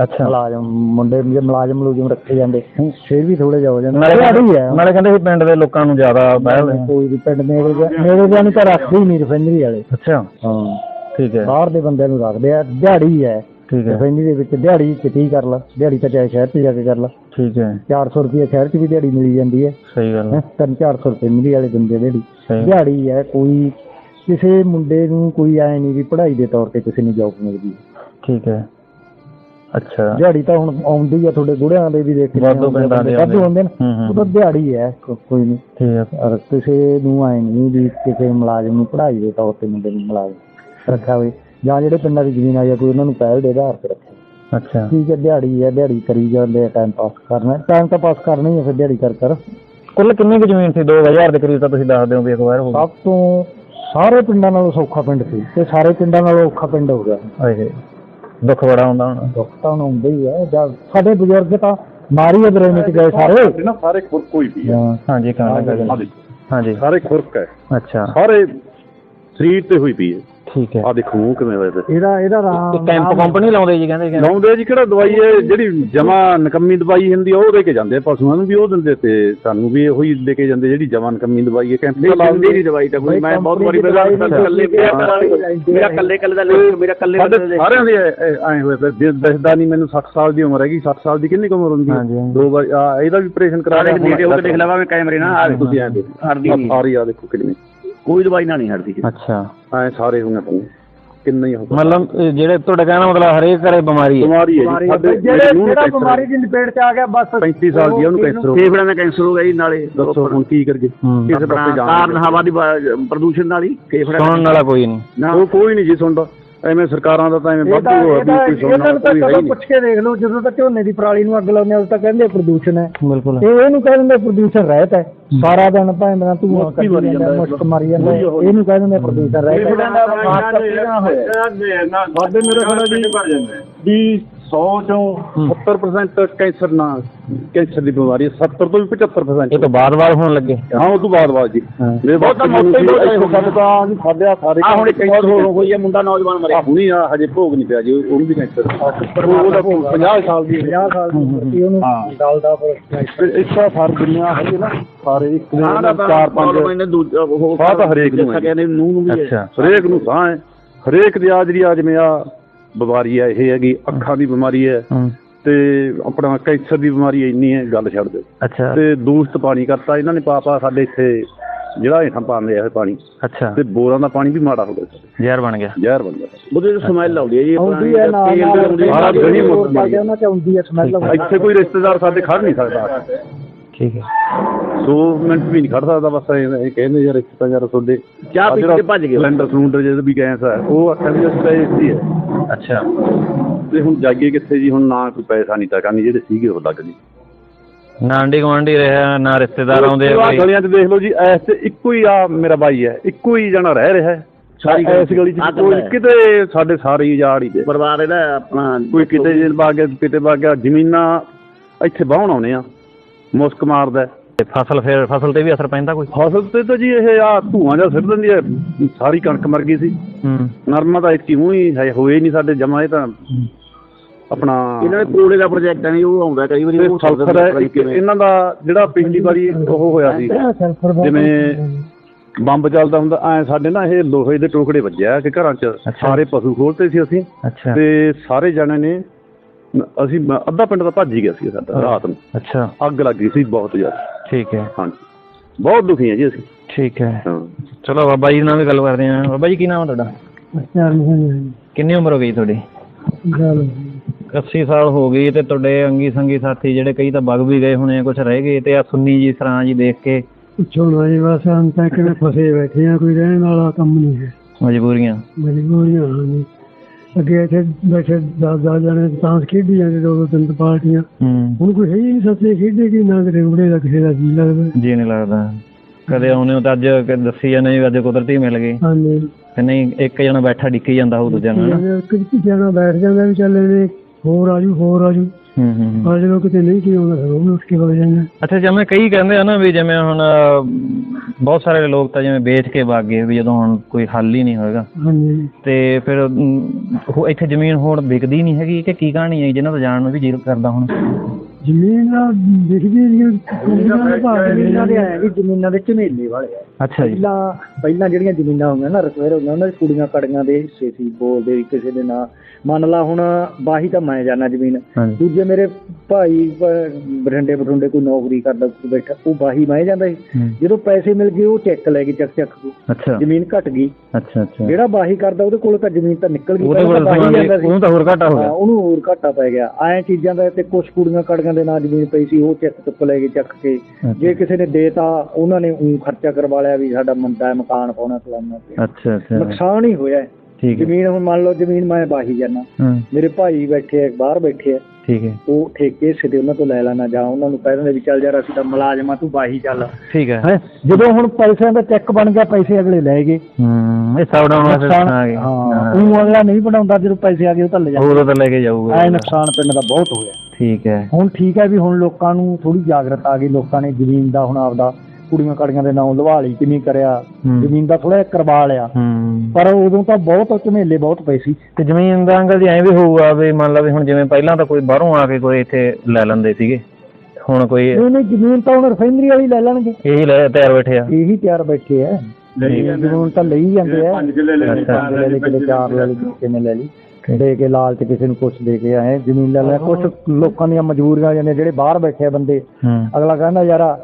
ਅੱਛਾ। ਮੁਲਾਜ਼ਮ ਮੁੰਡੇ ਜੇ ਮੁਲਾਜ਼ਮ ਮੁਲਾਜ਼ਮ ਰੱਖੇ ਜਾਂਦੇ। ਫਿਰ ਵੀ ਥੋੜੇ ਜਿਹਾ ਹੋ ਜਾਂਦੇ। ਨਾਲੇ ਕਹਿੰਦੇ ਸੀ ਪਿੰਡ ਦੇ ਲੋਕਾਂ ਨੂੰ ਜ਼ਿਆਦਾ ਪਹਿਲ ਕੋਈ ਵੀ ਪਿੰਡ ਜਿਹਾ- ਮੇਰੇ ਜਿਹਾ ਨੂੰ ਤਾਂ ਰੱਖਦੇ ਹੀ ਨਹੀਂ ਫੈਮਿਲੀ ਵਾਲੇ। ਅੱਛਾ। ਹਾਂ। ਠੀਕ ਹੈ। ਬਾਹਰ ਦੇ ਬੰਦਿਆਂ ਨੂੰ ਰੱਖਦੇ ਆ ਦਿਹਾੜੀ ਹੈ। ਠੀਕ ਹੈ। ਫੈਮਿਲੀ ਦੇ ਵਿੱਚ ਦਿਹਾੜੀ ਕਿਤੇ ਕਰ ਲਾ ਦਿਹਾੜੀ ਤਾਂ ਚਾਹੇ ਸ਼ਹਿਰ 'ਚ ਜਾ ਕੇ ਕਰ ਲਾ। ਠੀਕ ਹੈ। 400 ਰੁਪਏ ਸ਼ਹਿਰ 'ਚ ਵੀ ਦਿਹਾੜੀ ਮਿਲੀ ਜਾਂਦੀ ਹੈ। ਸਹੀ ਗੱਲ ਹੈ। ਹੈਂ, ਤਿੰਨ 400 ਰੁਪਏ ਮਿਲੀ ਵਾਲੇ ਦਿੰਦੇ ਦਿਹਾੜੀ। ਦਿਹਾੜੀ ਹੈ ਕੋਈ ਕਿਸੇ ਮੁੰਡੇ ਨੂੰ ਕੋਈ ਐ ਨਹੀਂ ਵੀ ਪੜ੍ਹਾਈ ਦੇ ਤੌਰ ਤੇ ਕਿਸੇ ਨੂੰ ਜੌਬ ਮਿਲਦੀ। ਠੀਕ ਹੈ। ਅੱਛਾ। ਦਿਹਾੜੀ ਤਾਂ ਹੁਣ ਆਉਂਦੀ ਆ ਤੁਹਾਡੇ ਗੁੜਿਆਂ ਦੇ ਵੀ ਦੇਖ ਵਾਧੂ ਪਿੰਡਾਂ ਦੇ ਵਾਧੂ ਨੇ। ਉਹ ਤਾਂ ਦਿਹਾੜੀ ਹੈ ਕੋਈ ਨਹੀਂ। ਠੀਕ ਹੈ। ਕਿਸੇ ਨੂੰ ਐ ਨਹੀਂ ਵੀ ਕਿਸੇ ਮੁਲਾਜ਼ਮ ਨੂੰ ਪੜ੍ਹਾਈ ਦੇ ਤੌਰ ਤੇ ਮੁੰਡੇ ਨੂੰ ਮੁਲਾਜ਼ਮ ਰੱਖਿਆ ਹੋਵੇ। ਜਾਂ ਜਿਹੜੇ ਪਿੰਡਾਂ ਦੀ ਜ਼ਮੀਨ ਆਈ ਆ ਕੋਈ ਉਹਨਾਂ ਨੂੰ ਪਹਿਲ ਦੇ ਆਧਾਰ ਤੇ ਰੱਖੇ। ਅੱਛਾ। ਠੀਕ ਹੈ ਦਿਹਾੜੀ ਹੈ ਦਿਹਾੜੀ ਕਰੀ ਜਾਂਦੇ ਆ ਟਾਈਮ ਪਾਸ ਕਰਨਾ ਟਾਈਮ ਤਾਂ ਪਾਸ ਕਰਨਾ ਹੀ ਹੈ ਫਿਰ ਦਿਹਾੜੀ ਕਰ ਕਰ। ਕੁੱਲ ਕਿੰਨੀ ਕੁ ਜ਼ਮੀਨ ਸੀ? 2000 ਦੇ ਕਰੀਬ ਤਾਂ ਤੁਸੀਂ ਦੱਸ ਦਿਓ ਵੀ ਅਖਬਾਰ ਹੋ ਸਭ ਤੋਂ ਸਾਰੇ ਪਿੰਡਾਂ ਨਾਲੋਂ ਸੌਖਾ ਪਿੰਡ ਸੀ ਤੇ ਸਾਰੇ ਪਿੰਡਾਂ ਨਾਲੋਂ ਔਖਾ ਪਿੰਡ ਹੋ ਗਿਆ। ਆਏ ਦੁੱਖ ਬੜਾ ਹੁੰਦਾ ਹੁਣ। ਦੁੱਖ ਤਾਂ ਹੁਣ ਹੁੰਦਾ ਹੀ ਹੈ ਜਦ ਸਾਡੇ ਬਜ਼ੁਰਗ ਤਾਂ ਮਾਰੀ ਅਦਰੇ ਵਿੱਚ ਗਏ ਸਾਰੇ। ਨਾ ਸਾਰੇ ਖੁਰਕ ਕੋਈ ਵੀ ਹੈ ਹਾਂ। ਹਾਂਜੀ ਕਹਾਂ ਆਹ ਲੱਗਾ ਦੇਖੋ, ਹਾਂਜੀ। ਸਾਰੇ ਖੁਰਕ ਹੈ। ਅੱਛਾ। ਸਾਰੇ ਸਰੀਰ ਤੇ ਹੋਈ ਪਈ ਹੈ। ਠੀਕ ਹੈ। ਆ ਦੇਖੋ ਮੂੰਹ ਕਿਵੇਂ ਹੋਇਆ ਤੇ ਇਹਦਾ ਇਹਦਾ ਰਾਮ ਕੈਂਪ ਕੰਪਨੀ ਲਾਉਂਦੇ ਜੀ ਕਹਿੰਦੇ ਕਹਿੰਦੇ। ਲਾਉਂਦੇ ਜੀ ਕਿਹੜਾ ਦਵਾਈ ਹੈ? ਜਿਹੜੀ ਜਮਾ ਨਕੰਮੀ ਦਵਾਈ ਹੁੰਦੀ ਆ ਉਹ ਦੇ ਕੇ ਜਾਂਦੇ ਆ ਪਸ਼ੂਆਂ ਨੂੰ ਵੀ ਉਹ ਦਿੰਦੇ ਤੇ ਸਾਨੂੰ ਵੀ ਉਹੀ ਦੇ ਕੇ ਜਾਂਦੇ ਜਿਹੜੀ ਜਮਾ ਨਕੰਮੀ ਦਵਾਈ ਹੈ ਕੈਂਪ ਨਹੀਂ ਲਾਉਂਦੀ ਨਹੀਂ ਦਵਾਈ ਤਾਂ ਕੋਈ। ਮੈਂ ਬਹੁਤ ਵਾਰੀ ਮੇਰਾ ਕੱਲੇ ਮੇਰਾ ਕੱਲੇ ਕੱਲੇ ਦਾ ਮੇਰਾ ਕੱਲੇ ਸਾਰਿਆਂ ਦੇ ਐ ਹੋਏ ਪਏ ਦਿ- ਦਿਖਦਾ ਨਹੀਂ ਮੈਨੂੰ 60 ਸਾਲ ਦੀ ਉਮਰ ਹੈਗੀ 60 ਸਾਲ ਦੀ ਕਿੰਨੀ ਕੁ ਉਮਰ ਹੁੰਦੀ ਹੈ। ਦੋ ਵਾਰ ਆ, ਇਹਦਾ ਵੀ ਆਪਰੇਸ਼ਨ ਕਰਾ ਸਾਰੇ ਵੀਡੀਓ ਤੇ ਦੇਖ ਲਵਾਂ ਮੈਂ ਕੈਮਰੇ ਨਾਲ। ਆ ਤੁਸੀਂ ਐ ਦੇਖੋ। ਨਹੀਂ ਸਾਰੀ ਆ ਦੇਖੋ ਕਿੰਨੀ ਕੋਈ ਦਵਾਈ ਨਾਲ ਨਹੀਂ ਹਟਦੀ ਅੱਛਾ। ਐ ਸਾਰੇ ਹੋਣੇ ਪਏ ਕਿੰਨੇ ਹੀ ਹੋ ਮਤਲਬ ਇਹ ਜਿਹੜੇ ਤੁਹਾਡਾ ਕਹਿਣਾ ਮਤਲਬ ਹਰੇਕ ਘਰੇ ਬਿਮਾਰੀ ਹੈ। ਬਿਮਾਰੀ ਹੈ ਜੀ। ਸਾਡੇ ਜਿਹੜੇ ਨੂੰ ਬਿਮਾਰੀ ਦੀ ਲਪੇਟ ਚ ਆ ਗਿਆ ਬਸ 35 ਸਾਲ ਦੀ ਆ, ਉਹਨੂੰ ਕੈਂਸਰ ਹੋ ਗਿਆ। ਫੇਫੜਿਆਂ ਦਾ ਕੈਂਸਰ ਹੋ ਗਿਆ ਜੀ ਨਾਲੇ ਦੱਸੋ ਹੁਣ ਕੀ ਕਰੀਏ। ਹੂੰ। ਕਿਸੇ ਪਾਸੇ ਜਾਣ ਕਾਰਨ ਹਵਾ ਦੀ ਬ- ਪ੍ਰਦੂਸ਼ਣ ਨਾਲ ਹੀ ਫੇਫੜਿਆਂ ਸੁਣਨ ਵਾਲਾ ਕੋਈ ਨਹੀਂ। ਨਾ ਉਹ ਕੋਈ ਨਹੀਂ ਜੀ ਸੁਣਦਾ। ਐਵੇਂ ਸਰਕਾਰਾਂ ਦਾ ਤਾਂ ਐਵੇਂ ਇਹ ਵਾਧੂ ਤਾਂ ਤਾਂ ਵੀ ਕੋਈ ਇਹਨਾਂ ਨੂੰ ਤਾਂ ਸੁਣਨਾ ਕੋਈ ਹੈ ਕਦੋਂ ਹੀ ਪੁੱਛ ਕੇ ਦੇਖ ਲਓ ਜਦੋਂ ਤੱਕ ਝੋਨੇ ਦੀ ਪਰਾਲੀ ਨੂੰ ਅੱਗ ਲਾਉਂਦੇ ਆ ਉਦੋਂ ਤਾਂ ਕਹਿੰਦੇ ਪ੍ਰਦੂਸ਼ਣ ਹੈ। ਬਿਲਕੁਲ। ਇਹ ਇਹਨੂੰ ਕਹਿ ਦਿੰਦੇ ਪ੍ਰਦੂਸ਼ਣ ਰਹਿਤ ਹੈ। ਸਾਰਾ ਦਿਨ ਭਾਵੇਂ ਧੂਆਂ ਕੱਢੀ ਜਾਂਦਾ ਮੁਸ਼ਕ ਮਾਰੀ ਜਾਂਦਾ। ਇਹਨੂੰ ਕਹਿ ਦਿੰਦੇ ਪ੍ਰਦੂਸ਼ਣ ਰਹਿਤ ਹੈ। ਸਾਡੇ ਮੇਰੇ ਖਿਆਲ ਜੀ ਵੀ 100 ਚੋਂ 70% ਕੈਂਸਰ ਨਾ ਕੈਂਸਰ ਦੀ ਬਿਮਾਰੀ ਹੈ 70 ਤੋਂ ਵੀ 75% ਇਹ ਤੋਂ ਬਾਅਦ-ਬਾਅਦ ਹੋਣ ਲੱਗੇ। ਹਾਂ ਉਹ ਤੋਂ ਬਾਅਦ ਬਾਅਦ ਜੀ। ਮੇਰੇ ਬਹੁਤ ਤਾਂ ਮੌਤਾਂ ਹੀ ਹੋਈਆਂ ਸਾਡੇ ਤਾਂ ਜੀ ਸਾਡੇ ਆ ਸਾਰੇ ਆ ਹੁਣ ਇੱਕ ਬਹੁਤ ਹੋ- ਹੋਈ ਹੈ ਮੁੰਡਾ ਨੌਜਵਾਨ ਮਰਿਆ। ਹੁਣੀ ਆ ਹਜੇ ਭੋਗ ਨਹੀਂ ਪਿਆ ਜੀ ਉਹਨੂੰ ਵੀ ਕੈਂਸਰ ਉਹਦਾ 50 ਸਾਲ ਦੀ 50 ਸਾਲ ਦੀ ਉਹਨੂੰ ਹਾਂ। ਗੱਲ ਦਾ ਤੇ ਇਸ ਤਰ੍ਹਾਂ ਸਾਰੀ ਦੁਨੀਆ ਹੈਗੀ ਨਾ ਸਾਰੇ ਇੱਕ ਹਾਂ ਚਾਰ ਪੰਜ ਇਹਨੇ ਦੂਜਾ ਉਹ ਸਾਹ ਤਾਂ ਹਰੇਕ ਨੂੰ ਹੈ। ਵੀ ਹੈ। ਅੱਛਾ। ਹਰੇਕ ਨੂੰ ਸਾਹ ਹੈ। ਹਰੇਕ ਦੀ ਆ ਜਿਹੜੀ ਆ ਜਿਵੇਂ ਆ ਬਿਮਾਰੀ ਹੈ ਇਹ ਹੈਗੀ ਅੱਖਾਂ ਦੀ ਬਿਮਾਰੀ ਹੈ ਤੇ ਆਪਣਾ ਕੈਂਸਰ ਦੀ ਬਿਮਾਰੀ ਇੰਨੀ ਹੈ ਗੱਲ ਛੱਡ ਦਿਓ। ਅੱਛਾ। ਤੇ ਦੂਸ਼ਿਤ ਪਾਣੀ ਕਰਤਾ ਇਹਨਾਂ ਨੇ ਪਾਪਾ ਸਾਡੇ ਇੱਥੇ ਜਿਹੜਾ ਹੇਠਾਂ ਪਾਉਂਦੇ ਆ ਇਹ ਪਾਣੀ। ਅੱਛਾ। ਤੇ ਬੋਰਾਂ ਦਾ ਪਾਣੀ ਵੀ ਮਾੜਾ ਹੋ ਗਿਆ। ਜ਼ਹਿਰ ਬਣ ਗਿਆ। ਜ਼ਹਿਰ ਬਣ ਗਿਆ। ਉਹਦੇ ਚ ਸਮੈਲ ਆਉਂਦੀ ਹੈ ਜੀ ਆਉਂਦੀ ਹੈ ਨਾਲ ਤੇਲ ਦੀ ਨਾਲ ਆਉਂਦੀ ਹੈ। ਸਾਰਾ ਗਲੀ ਮੁੱਕ ਕਰਦੇ ਉਹਨਾਂ ਚ ਆਉਂਦੀ ਹੈ ਸਮੈਲ ਇੱਥੇ ਕੋਈ ਰਿਸ਼ਤੇਦਾਰ ਸਾਡੇ ਖੜ ਨਹੀਂ ਸਕਦਾ। ਠੀਕ ਹੈ। 100 ਮਿੰਟ ਵੀ ਨਹੀਂ ਖੜ ਸਕਦਾ ਬਸ ਇਹ ਇਹ ਕਹਿੰਦੇ ਯਾਰ ਇੱਥੇ ਤਾਂ ਯਾਰ ਤੁਹਾਡੇ ਚਾਹ ਪੀ ਕੇ ਭੱਜ ਗਏ। ਸਿਲੰਡਰ ਸਿਲੰਡਰ ਜਿਹਦੇ ਵੀ ਗੈਸ ਹੈ ਉਹ ਆਖਿਆ ਵੀ ਅਸੀਂ ਤਾਂ ਏਸੀ ਹੈ ਅੱਛਾ। ਤੇ ਹੁਣ ਜਾਈਏ ਕਿੱਥੇ ਜੀ ਹੁਣ ਨਾ ਕੋਈ ਪੈਸਾ ਨਹੀਂ ਤਾਂ ਕਰਨੀ ਜਿਹੜੇ ਸੀਗੇ ਉਹ ਲੱਗ ਜੀ ਨਾ ਆਂਢੀ ਗੁਆਂਢੀ ਰਿਹਾ ਨਾ ਰਿਸ਼ਤੇਦਾਰ ਆਉਂਦੇ ਆ ਗਲੀਆਂ 'ਚ ਦੇਖ ਲਓ ਜੀ ਐਸ ਤੇ ਇੱਕੋ ਹੀ ਆ ਮੇਰਾ ਬਾਈ ਹੈ ਇੱਕੋ ਹੀ ਜਣਾ ਰਹਿ ਰਿਹਾ ਹੈ। ਸਾਰੀ ਗਲੀ ਇਸ ਗਲੀ 'ਚ ਕੋਈ। ਕਿਤੇ ਸਾਡੇ ਸਾਰੇ ਉਜਾੜ ਹੀ ਦੇ ਪਰਿਵਾਰ ਇਹਦਾ ਆਪਣਾ ਕੋਈ ਕਿਤੇ ਜੇ ਬਾਗ ਗਿਆ ਕਿਤੇ ਬਾਗ ਗਿਆ ਜ਼ਮੀਨਾਂ ਇੱਥੇ ਬਾਹਣ ਆਉਣੇ ਆ। ਮੁਸਕ ਮਾਰਦਾ ਹੈ। ਤੇ ਫਸਲ ਫਿਰ ਫਸਲ ਤੇ ਵੀ ਅਸਰ ਪੈਂਦਾ ਕੋਈ? ਫਸਲ ਤੇ ਤਾਂ ਜੀ ਇਹ ਆ ਧੂਆਂ ਜਿਹਾ ਸਿੱਟ ਦਿੰਦੀ ਹੈ ਸਾਰੀ ਕਣਕ ਮਰ ਗਈ ਸੀ। ਹੂੰ। ਨਰਮਾ ਤਾਂ ਇੱਕ ਹੀ ਹੀ ਹੈ ਹੋਏ ਨਹੀਂ ਸਾਡੇ ਜਮਾ ਇਹ ਤਾਂ ਆਪਣਾ ਇਹਨਾਂ ਦੇ ਕੋਲੇ ਦਾ ਪ੍ਰੋਜੈਕਟ ਹੈ ਨਹੀਂ ਉਹ ਆਉਂਦਾ ਕਈ ਵਾਰੀ ਉਹ ਸਲਫਰ ਹੈ ਇੱਕ ਇਹਨਾਂ ਦਾ ਜਿਹੜਾ ਪਿਛਲੀ ਵਾਰੀ ਉਹ ਹੋਇਆ ਸੀ ਜਿਵੇਂ ਬੰਬ ਚੱਲਦਾ ਹੁੰਦਾ ਐ ਸਾਡੇ ਨਾ ਇਹ ਲੋਹੇ ਦੇ ਟੋਕੜੇ ਵੱਜਿਆ ਕਿ ਘਰਾਂ 'ਚ ਸਾਰੇ ਪਸ਼ੂ ਖੋਲਤੇ ਸੀ ਅਸੀਂ ਅੱਛਾ। ਤੇ ਸਾਰੇ ਜਣੇ ਨੇ ਅਸੀਂ ਮ- ਅੱਧਾ ਪਿੰਡ ਦਾ ਭੱਜ ਹੀ ਗਿਆ ਸੀ ਸਾਡਾ ਰਾਤ ਨੂੰ। ਅੱਛਾ। ਅੱਗ ਲੱਗ ਗਈ ਸੀ ਬਹੁਤ ਜ਼ਿਆਦਾ। ਠੀਕ ਹੈ। ਹਾਂਜੀ। ਬਹੁਤ ਦੁਖੀ ਹਾਂ ਜੀ ਅਸੀਂ। ਠੀਕ ਹੈ। ਹਾਂ। ਚਲੋ ਬਾਬਾ ਜੀ ਨਾਲ ਵੀ ਗੱਲ ਕਰਦੇ ਹਾਂ। ਬਾਬਾ ਜੀ ਕੀ ਨਾਮ ਹੈ ਤੁਹਾਡਾ? ਮਹੀਨੇ ਕਿੰਨੀ ਉਮਰ ਹੋ ਗਈ ਤੁਹਾਡੀ? ਗੱਲ। 80 ਸਾਲ ਹੋ ਗਈ ਤੇ ਤੁਹਾਡੇ ਅੰਗੀ ਸੰਗੀ ਸਾਥੀ ਜਿਹੜੇ ਕਈ ਤਾਂ ਵਗ ਵੀ ਗਏ ਹੋਣੇ ਕੁਝ ਰਹਿ ਗਏ ਤੇ ਆ ਸੁੰਨੀ ਜੀ ਸਰਾਂ ਜੀ ਦੇਖ ਕੇ। ਪੁੱਛੋ ਨਾ ਜੀ ਬਸ ਹਮ ਤਾਂ ਕਿਵੇਂ ਫਸੇ ਬੈਠੇ ਆ ਕੋਈ ਰਹਿਣ ਵਾਲਾ ਕੰਮ ਨਹੀਂ ਹੈ। ਮਜਬੂਰੀਆਂ। ਮਜਬੂਰੀਆਂ ਹਾਂ ਜੀ ਅੱਗੇ ਇੱਥੇ ਬੈਠੇ ਦਸ ਦਸ ਜਣੇ ਤਾਂ ਖੇਡੀ ਜਾਂਦੇ ਦੋ ਦੋ ਤਿੰਨ ਪਾਰਟੀਆਂ। ਹੂੰ। ਹੁਣ ਕੋਈ ਹੈ ਹੀ ਨਹੀਂ ਸੱਚੇ ਖੇਡੇ ਕਿ ਨਾ ਕਿਤੇ ਉੜੇ ਦਾ ਕਿਸੇ ਦਾ ਜੀ ਲੱਗਦਾ। ਜੀ ਨਹੀਂ ਲੱਗਦਾ। ਕਦੇ ਆਉਨੇ ਹੋ ਤਾਂ ਅੱਜ ਕ- ਦੱਸੀ ਜਾਂਦੇ ਵੀ ਅੱਜ ਕੁਦਰਤੀ ਮਿਲ ਗਏ। ਹਾਂਜੀ। ਤੇ ਨਹੀਂ ਇੱਕ ਜਣਾ ਬੈਠਾ ਡਿੱਕੀ ਜਾਂਦਾ ਉਹ ਦੂਜਾ ਨਾਲ। ਨਾ ਕਿਤੇ ਜਾਣਾ ਬੈਠ ਜਾਂਦਾ ਵੀ ਚੱਲ ਇਹਨੇ ਹੋਰ ਆਜੂ ਹੋਰ ਆਜੂ ਹੂੰ ਹੂੰ ਹੂੰ। ਪਰ ਜਦੋਂ ਕਿਤੇ ਨਹੀਂ ਕੀ ਆਉਂਦਾ ਫਿਰ ਉਹ ਵੀ ਉੱਠ ਕੇ ਵਗ ਜਾਂਦਾ। ਅੱਛਾ ਜਿਵੇਂ ਕਈ ਕਹਿੰਦੇ ਆ ਨਾ ਵੀ ਜਿਵੇਂ ਹੁਣ ਅਹ, ਬਹੁਤ ਸਾਰੇ ਲੋਕ ਤਾਂ ਜਿਵੇਂ ਵੇਚ ਕੇ ਵਗ ਗਏ ਵੀ ਜਦੋਂ ਹੁਣ ਕੋਈ ਹੱਲ ਹੀ ਨਹੀਂ ਹੋਏਗਾ। ਹਾਂਜੀ। ਤੇ ਫਿਰ ਅਮ, ਉਹ ਇੱਥੇ ਜ਼ਮੀਨ ਹੁਣ ਵਿਕਦੀ ਨਹੀਂ ਹੈਗੀ ਕਿ ਕੀ ਕਹਾਣੀ ਹੈ ਜਿਹਨਾਂ ਤੋਂ ਜਾਣ ਨੂੰ ਵੀ ਜੀਰ ਕਰਦਾ ਹੁਣ? ਜ਼ਮੀਨ ਦਾ ਦਿਖਦੀ ਨਹੀਂ ਜ਼ਮੀਨਾਂ ਦੇ ਆਏ ਵੀ ਜ਼ਮੀਨਾਂ ਦੇ ਝਮੇਲੇ ਵਾਲੇ ਆ। ਅੱਛਾ ਜੀ। ਪਹਿਲਾਂ ਪਹਿਲਾਂ ਜਿਹੜੀਆਂ ਜ਼ਮੀਨਾਂ ਹੋਈਆਂ ਨਾ ਰਕਵੇਰ ਹੋਈਆਂ ਉਹਨਾਂ ਦੀ ਕੁੜੀਆਂ ਕੜੀਆਂ ਦੇ ਹਿੱਸੇ ਸੀ ਬੋਲਦੇ ਵੀ ਕਿਸੇ ਦੇ ਨਾਂ। ਮੰਨ ਲਾ ਹੁਣ ਬਾਹੀ ਤਾਂ ਮੈਂ ਜਾਣਾ ਜ਼ਮੀਨ। ਦੂਜੇ ਮੇਰੇ ਭਾਈ ਬ- ਬਠਿੰਡੇ ਬਠੁੰਡੇ ਕੋਈ ਨੌਕਰੀ ਕਰਦਾ ਕੋਈ ਬੈਠਾ ਉਹ ਬਾਹੀ ਮੈਂ ਜਾਂਦਾ ਸੀ। ਜਦੋਂ ਪੈਸੇ ਮਿਲ ਗਏ ਉਹ ਚੈੱਕ ਲੈ ਕੇ ਚੱਕ ਚੱਕ। ਜ਼ਮੀਨ ਘਟ ਗਈ। ਅੱਛਾ ਅੱਛਾ। ਜਿਹੜਾ ਬਾਹੀ ਕਰਦਾ ਉਹਦੇ ਕੋਲ ਤਾਂ ਜ਼ਮੀਨ ਤਾਂ ਨਿਕਲ ਗਈ। ਉਹਨੂੰ ਤਾਂ ਹੋਰ ਘਾਟਾ ਹੋ ਹਾਂ, ਗਿਆ। ਉਹਨੂੰ ਹੋਰ ਘਾਟਾ ਪੈ ਗਿਆ। ਐਂ ਚੀਜ਼ਾਂ ਦਾ ਤੇ ਕੁਝ ਕੁੜੀਆਂ ਕੜੀਆਂ ਦੇ ਨਾਂ ਜ਼ਮੀਨ ਪਈ ਸੀ ਉਹ ਚੱਕ ਚੁੱਕ ਲੈ ਕੇ ਚੱਕ ਕੇ। ਜੇ ਕਿਸੇ ਨੇ ਦੇਤਾ ਉਹਨਾਂ ਨੇ ਊਂ ਖਰਚਾ ਕਰਵਾ ਲਿਆ ਵੀ ਸਾਡਾ ਹੈ ਮਕਾਨ ਪਾਉਣਾ ਫਲਾਣਾ ਅੱਛਾ ਅੱਛਾ। ਨੁਕਸਾਨ ਹੀ ਹੋਇਆ। ਠੀਕ ਹੈ। ਜ਼ਮੀਨ ਹੁਣ ਮੰਨ ਲਓ ਜ਼ਮੀਨ ਮੈਂ ਬਾਹੀ ਜਾਣਾ ਹਾਂ। ਮੇਰੇ ਭਾਈ ਬੈਠੇ ਆ ਬਾਹਰ ਬੈਠੇ ਆ। ਠੀਕ ਹੈ। ਉਹ ਠੇਕੇ ਸਿੱਧੇ ਉਹਨਾਂ ਤੋਂ ਲੈ ਲੈਣਾ ਜਾਂ ਉਹਨਾਂ ਨੂੰ ਕਹਿ ਦਿੰਦੇ ਵੀ ਚੱਲ ਯਾਰ ਅਸੀਂ ਤਾਂ ਮੁਲਾਜ਼ਮਾਂ ਤੂੰ ਬਾਹੀ ਚੱਲ। ਠੀਕ ਹੈ। ਹੈ? ਜਦੋਂ ਹੁਣ ਪੈਸਿਆਂ ਦਾ ਚੈੱਕ ਬਣ ਗਿਆ ਪੈਸੇ ਅਗਲੇ ਲੈ ਗਏ। ਹੂੰ ਇਹ ਸੌ ਡਾਉਣ ਵਾਸਤੇ ਨੁਕਸਾਨ ਆ ਗਏ। ਹਾਂ ਉਹ ਅਗਲਾ ਨਹੀਂ ਬਣਾਉਂਦਾ ਜਦੋਂ ਪੈਸੇ ਆ ਗਏ ਉਹ ਤਾਂ ਲੈ ਜਾਂਦਾ ਉਦੋਂ ਤਾਂ ਲੈ ਕੇ ਜਾਊਗਾ। ਐ ਨੁਕਸਾਨ ਪਿੰਡ ਦਾ ਬਹੁਤ ਹੋਇਆ। ਠੀਕ ਹੈ। ਹੁਣ ਠੀਕ ਹੈ ਵੀ ਹੁਣ ਲੋਕਾਂ ਨੂੰ ਥੋੜੀ ਜਾਗਰਤ ਆ ਗਈ ਲੋਕਾਂ ਨੇ ਜ਼ਮੀਨ ਦਾ ਹੁਣ ਆਪਦਾ ਕੁੜੀਆਂ ਕੜੀਆਂ ਦੇ ਨਾਂ ਲਵਾ ਲਈ ਕਿਵੇਂ ਕਰਿਆ। ਜ਼ਮੀਨ ਦਾ ਥੋੜਾ ਕਰਵਾ ਲਿਆ। ਹੂੰ। ਪਰ ਉਦੋਂ ਤਾਂ ਬਹੁਤ ਝਮੇਲੇ ਬਹੁਤ ਪਏ ਸੀ। ਤੇ ਜ਼ਮੀਨ ਦਾ ਅੰਕਲ ਜੀ ਐਂ ਵੀ ਹੋਊਗਾ ਵੀ ਮੰਨ ਲਓ ਵੀ ਹੁਣ ਜਿਵੇਂ ਪਹਿਲਾਂ ਤਾਂ ਕੋਈ ਬਾਹਰੋਂ ਆ ਕੇ ਕੋਈ ਇੱਥੇ ਲੈ ਲੈਂਦੇ ਸੀਗੇ ਹੁਣ ਕੋਈ ਨਹੀਂ ਨਹੀਂ ਜ਼ਮੀਨ ਤਾਂ ਹੁਣ ਰਿਫਾਈਨਰੀ ਵਾਲੀ ਲੈ ਲੈਣਗੇ। ਇਹੀ ਲੈ ਤਿਆਰ ਬੈਠੇ ਆ। ਇਹੀ ਤਿਆਰ ਬੈਠੇ ਆ। ਜ਼ਮੀਨ ਤਾਂ ਲਈ ਜਾਂਦੇ ਆ। ਪੰਜ ਕਿੱਲੇ ਲੈ ਲਈ ਕਿਤੇ ਚਾਰ ਲੈ ਲਈ ਕਿਸੇ ਨੇ ਲੈ ਲਈ। ਦੇ ਕੇ ਲਾਲਚ ਕਿਸੇ ਨੂੰ ਕੁਛ ਦੇ ਕੇ ਆਏ। ਜ਼ਮੀਨ ਲੈ ਲੈ। ਕੁਛ ਲੋਕਾਂ ਦੀਆਂ ਮਜਬੂਰੀਆਂ ਜਾਂਦੇ ਜਿਹੜੇ ਬਾਹਰ ਬੈਠੇ ਆ ਬੰਦੇ ਅਗਲਾ ਕਹਿੰਦਾ ਯਾਰ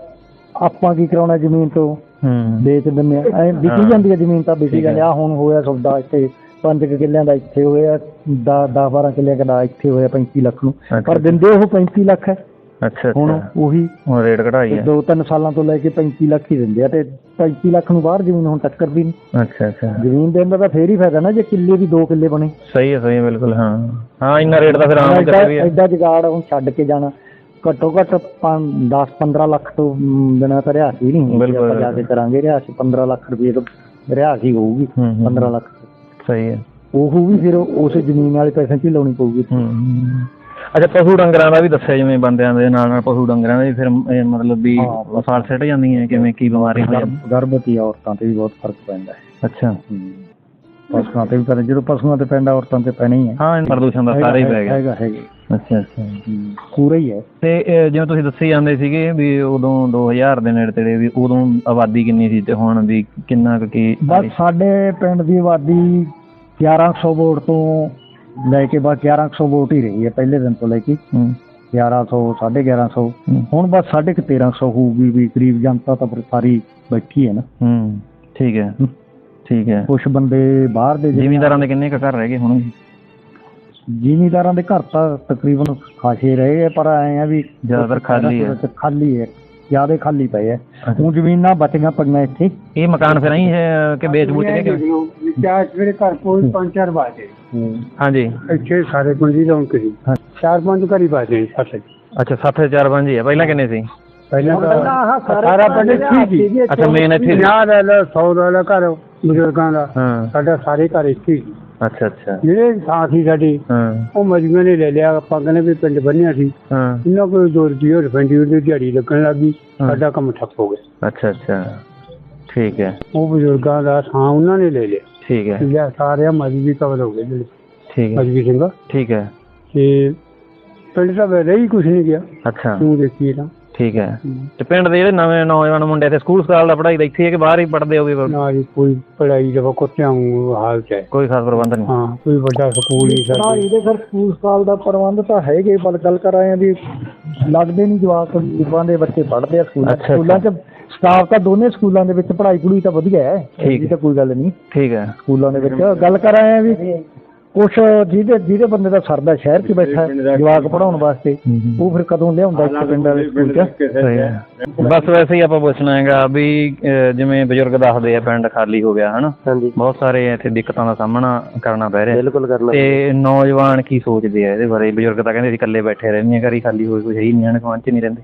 ਆਪਾਂ ਕੀ ਕਰਾਉਣਾ ਜ਼ਮੀਨ ਤੋਂ? ਹੂੰ। ਵੇਚ ਦਿੰਦੇ ਆ ਐ ਵਿਕੀ ਜਾਂਦੀ ਹੈ ਜ਼ਮੀਨ ਤਾਂ ਵਿਕੀ ਜਾਂਦੀ ਆ ਹੁਣ ਹੋਇਆ ਸੌਦਾ ਇੱਥੇ ਪੰਜ ਕੁ ਕਿੱਲਿਆਂ ਦਾ ਇੱਥੇ ਹੋਇਆ 10 10 12 ਕਿੱਲਿਆਂ ਦਾ ਇੱਥੇ ਹੋਇਆ 35 ਲੱਖ ਨੂੰ। ਪਰ ਦਿੰਦੇ ਉਹ 35 ਲੱਖ ਹੈ। ਅੱਛਾ ਹੁਣ ਉਹੀ ਹੁਣ ਰੇਟ ਘਟਾਈ ਹੈ। ਦੋ ਤਿੰਨ ਸਾਲਾਂ ਤੋਂ ਲੈ ਕੇ 35 ਲੱਖ ਹੀ ਦਿੰਦੇ ਆ ਤੇ 35 ਲੱਖ ਨੂੰ ਬਾਹਰ ਜ਼ਮੀਨ ਹੁਣ ਟੱਕਰਦੀ ਨਹੀਂ। ਅੱਛਾ ਅੱਛਾ। ਜ਼ਮੀਨ ਦੇਣ ਦਾ ਤਾਂ ਫੇਰ ਹੀ ਫਾਇਦਾ ਨਾ ਜੇ ਕਿੱਲੇ ਦੀ ਦੋ ਕਿੱਲੇ ਬਣੇ। ਸਹੀ ਹੈ ਸਹੀ ਬਿਲਕੁਲ ਹਾਂ। ਹਾਂ ਇੰਨਾ ਰੇਟ ਤਾਂ ਫਿਰ ਆਮ ਕਿਤੇ ਵੀ ਐਡਾ ਜਗਾੜ ਹੁਣ ਛੱਡ ਕੇ ਜਾਣਾ। ਘੱਟੋ ਘੱਟ 10 15 ਲੱਖ ਤੋਂ ਬਿਨਾਂ ਤਾਂ ਰਿਹਾਇਸ਼ ਹੀ ਨਹੀਂ। ਬਿਲਕੁਲ, ਆਪਾਂ ਜਾ ਕੇ ਕਰਾਂਗੇ ਰਿਹਾਇਸ਼ 15 ਲੱਖ ਰੁਪਏ ਤੋਂ ਰਿਹਾਇਸ਼ ਹੀ ਹੋਊਗੀ ਹੂੰ, ਹੂੰ। 15 ਲੱਖ। ਸਹੀ ਹੈ। ਉਹ ਵੀ ਫਿਰ ਉਸ ਜ਼ਮੀਨ ਵਾਲੇ ਪੈਸੇ 'ਚ ਹੀ ਲਾਉਣੀ ਪਊਗੀ। ਹੂੰ ਅੱਛਾ ਪਸ਼ੂ ਡੰਗਰਾਂ ਦਾ ਵੀ ਦੱਸਿਆ ਜਿਵੇਂ ਬੰਦਿਆਂ ਦੇ ਨਾਲ ਨਾਲ ਪਸ਼ੂ ਡੰਗਰਾਂ ਦਾ ਵੀ ਫਿਰ ਇਹ ਮਤਲਬ ਵੀ ਹਾਂ। ਸਾਲ ਸਿੱਟ ਜਾਂਦੀਆਂ ਕਿਵੇਂ ਕੀ ਬਿਮਾਰੀ ਹੋ। ਜਾਂਦੀ ਗਰਭਵਤੀ ਔਰਤਾਂ ਤੇ ਵੀ ਬਹੁਤ ਫ਼ਰਕ ਪੈਂਦਾ ਹੈ। ਅੱਛਾ। ਪਸ਼ੂਆਂ ਤੇ ਵੀ ਪੈਂਦਾ ਜਦੋਂ ਪਸ਼ੂਆਂ ਤੇ ਪੈਂਦਾ ਔਰਤਾਂ ਤੇ ਪੈਣਾ ਹੀ ਹੈ। ਪ੍ਰਦੂਸ਼ਣ ਦਾ ਸਾਰਾ ਹੀ ਪੈ ਗਿਆ। ਹੈਗਾ ਹੈਗਾ ਅੱਛਾ ਅੱਛਾ। ਪੂਰਾ ਹੀ ਹੈ। ਤੇ ਇਹ ਜਿਵੇਂ ਤੁਸੀਂ ਦੱਸੀ ਜਾਂਦੇ ਸੀਗੇ ਵੀ ਉਦੋਂ 2000 ਦੇ ਨੇੜੇ ਤੇੜੇ ਵੀ ਉਦੋਂ ਆਬਾਦੀ ਕਿੰਨੀ ਸੀ ਤੇ ਹੁਣ ਵੀ ਕਿੰਨਾ ਕੁ ਕੀ ਬਸ ਸਾਡੇ ਪਿੰਡ ਦੀ ਆਬਾਦੀ 1100 ਵੋਟ ਤੋਂ ਲੈ ਕੇ ਬਸ 1100 ਵੋਟ ਹੀ ਰਹੀ ਹੈ ਪਹਿਲੇ ਦਿਨ ਤੋਂ ਲੈ ਕੇ। ਹੂੰ। 1100 1150 ਹੂੰ। ਹੁਣ ਬਸ 1350 ਹੋਊਗੀ ਵੀ ਗਰੀਬ ਜਨਤਾ ਤਾਂ ਫਿਰ ਸਾਰੀ ਬੈਠੀ ਹੈ ਨਾ। ਹੂੰ। ਠੀਕ ਹੈ। ਠੀਕ ਹੈ। ਕੁਝ ਬੰਦੇ ਬਾਹਰ ਦੇ ਜ਼ਿਮੀਂਦਾਰਾਂ ਦੇ ਕਿੰਨੇ ਕੁ ਘਰ ਰਹਿ ਗਏ ਹੁਣ ਜ਼ਿਮੀਦਾਰਾਂ ਦੇ ਘਰ ਤਾਂ ਤਕਰੀਬਨ ਖਾਸੇ ਰਹੇ ਆ ਪਰ ਐ ਆ ਵੀ ਜ਼ਿਆਦਾਤਰ ਖਾਲੀ ਹੈ। ਖਾਲੀ ਹੈ ਜਿਆਦੇ ਖਾਲੀ ਪਏ ਆ ਹੁਣ ਜ਼ਮੀਨਾਂ ਬਚੀਆਂ ਪਈਆਂ ਇੱਥੇ। ਇਹ ਮਕਾਨ ਫਿਰ ਆਈ ਹੈ ਕਿ ਵੇਚ ਬੂਚ ਕੇ ਕਿ ਚਾਰ ਮੇਰੇ ਘਰ ਕੋਈ ਪੰਜ ਚਾਰ ਬਾਜੇ ਹਾਂਜੀ। ਇੱਥੇ ਸਾਰੇ ਦੀ ਰੌਣਕ ਸੀ। ਚਾਰ ਪੰਜ ਘਰ ਹੀ ਬਾਜੇ ਸਾਰੇ। ਅੱਛਾ 7 4 5 ਹੀ ਹੈ ਪਹਿਲਾਂ ਕਿੰਨੇ ਸੀ? ਪਹਿਲਾਂ ਤਾਂ ਸਾਰਾ ਪਿੰਡ ਇੱਥੇ ਸੀ। ਅੱਛਾ ਮੇਨ ਇੱਥੇ ਸੀ। 50 ਲੈ ਲਓ 100 ਲੈ ਲਓ ਘਰ। ਬਜ਼ੁਰਗਾਂ ਦਾ ਹਾਂ। ਸਾਡਾ ਸਾਰੇ ਘਰ ਇੱਥੇ ਸੀ ਅੱਛਾ ਅੱਛਾ। ਜਿਹੜੇ ਥਾਂ ਸੀ ਸਾਡੀ ਹਾਂ। ਉਹ ਮਜੂਆਂ ਨੇ ਲੈ ਲਿਆ ਆਪਾਂ ਕਹਿੰਦੇ ਵੀ ਪਿੰਡ ਬੰਨਿਆ ਸੀ। ਹਾਂ। ਇਹਨਾਂ ਕੋਲ ਦੋ ਰੁਪਏ ਰਿਫੰਡੀ ਦੀ ਦਿਹਾੜੀ ਲੱਗਣ ਲੱਗੀ ਸਾਡਾ ਕੰਮ ਠੱਪ ਹੋ ਗਿਆ। ਅੱਛਾ ਅੱਛਾ। ਠੀਕ ਹੈ। ਉਹ ਬਜ਼ੁਰਗਾਂ ਦਾ ਥਾਂ ਉਹਨਾਂ ਨੇ ਲੈ ਲਿਆ। ਠੀਕ ਹੈ। ਲਿਆ ਸਾਰਿਆਂ ਮਜਬੀ ਕਵਰ ਹੋ ਗਏ ਜਿਹੜੇ। ਠੀਕ ਹੈ। ਮਜਬੀ ਸਿੰਘ। ਠੀਕ ਹੈ। ਤੇ ਪਿੰਡ ਦਾ ਵੈਸੇ ਹੀ ਕੁਝ ਨਹੀਂ ਗਿਆ। ਅੱਛਾ। ਤੂੰ ਦੇਖੀਏ ਤਾਂ। ਠੀਕ ਹੈ। ਤੇ ਪਿੰਡ ਦੇ ਜਿਹੜੇ ਨਵੇਂ ਨੌਜਵਾਨ ਮੁੰਡੇ ਤੇ ਸਕੂਲ ਸਕਾਲ ਦਾ ਪੜ੍ਹਾਈ ਦਾ ਇੱਥੇ ਹੈ ਕਿ ਬਾਹਰ ਹੀ ਪੜ੍ਹਦੇ ਹੋਗੇ ਨਾ ਜੀ ਕੋਈ ਪੜਾਈ ਦਾ ਕੁੱਤਿਆਂ ਵਾਂਗੂ ਹਾਲ ਚ ਹੈ। ਕੋਈ ਖਾਸ ਪ੍ਰਬੰਧ ਨਹੀਂ? ਹਾਂ ਕੋਈ ਵੱਡਾ ਸਕੂਲ ਨਹੀਂ ਸਾਡੇ ਪੜ੍ਹਾਈ ਦੇ ਫਿਰ ਸਕੂਲ ਸਕਾਲ ਦਾ ਪ੍ਰਬੰਧ ਤਾਂ ਹੈਗੇ ਪਰ ਗੱਲ ਕਰ ਆਏ ਆ ਵੀ ਲੱਗਦੇ ਨਹੀਂ ਜਵਾਕ ਗਰੀਬਾਂ ਦੇ ਬੱਚੇ ਪੜ੍ਹਦੇ ਆ ਸਕੂਲਾਂ। ਅੱਛਾ, ਸਕੂਲਾਂ 'ਚ ਸਟਾਫ ਤਾਂ ਦੋਨੇ ਸਕੂਲਾਂ ਦੇ ਵਿੱਚ ਪੜ੍ਹਾਈ ਪੜੂਈ ਤਾਂ ਵਧੀਆ ਹੈ ਇਹਦੀ ਤਾਂ ਕੋਈ ਗੱਲ ਨਹੀਂ। ਠੀਕ ਹੈ। ਸਕੂਲਾਂ ਦੇ ਵਿੱਚ ਗੱਲ ਕਰ ਆਏ ਆ ਵੀ ਕੁਛ ਜਿਹਦੇ ਜਿਹਦੇ ਬੰਦੇ ਦਾ ਸਰਦਾ ਸ਼ਹਿਰ 'ਚ ਬੈਠਾ ਜਵਾਕ ਪੜਾਉਣ ਵਾਸਤੇ ਉਹ ਫਿਰ ਕਦੋਂ ਲਿਆਉਂਦਾ ਇੱਕ ਪਿੰਡ ਵਾਲੇ ਸਕੂਲ 'ਚ? ਬਸ ਵੈਸੇ ਹੀ ਆਪਾਂ ਪੁੱਛਣਾ ਹੈਗਾ ਵੀ ਜਿਵੇਂ ਬਜ਼ੁਰਗ ਦੱਸਦੇ ਆ ਪਿੰਡ ਖਾਲੀ ਹੋ ਗਿਆ ਹਨਾ? ਬਹੁਤ ਸਾਰੇ ਇੱਥੇ ਦਿੱਕਤਾਂ ਦਾ ਸਾਹਮਣਾ ਕਰਨਾ ਪੈ ਰਿਹਾ। ਬਿਲਕੁਲ ਕਰਨਾ ਤੇ ਨੌਜਵਾਨ ਕੀ ਸੋਚਦੇ ਆ ਇਹਦੇ ਬਾਰੇ? ਬਜ਼ੁਰਗ ਤਾਂ ਕਹਿੰਦੇ ਅਸੀਂ ਇਕੱਲੇ ਬੈਠੇ ਰਹਿੰਦੇ ਆ ਘਰ ਹੀ ਖਾਲੀ ਹੋਏ ਕੋਈ ਹੈ ਹੀ ਨਹੀਂ ਆਣ ਗੁਆਂਢ ਚ ਨਹੀਂ ਰਹਿੰਦੇ।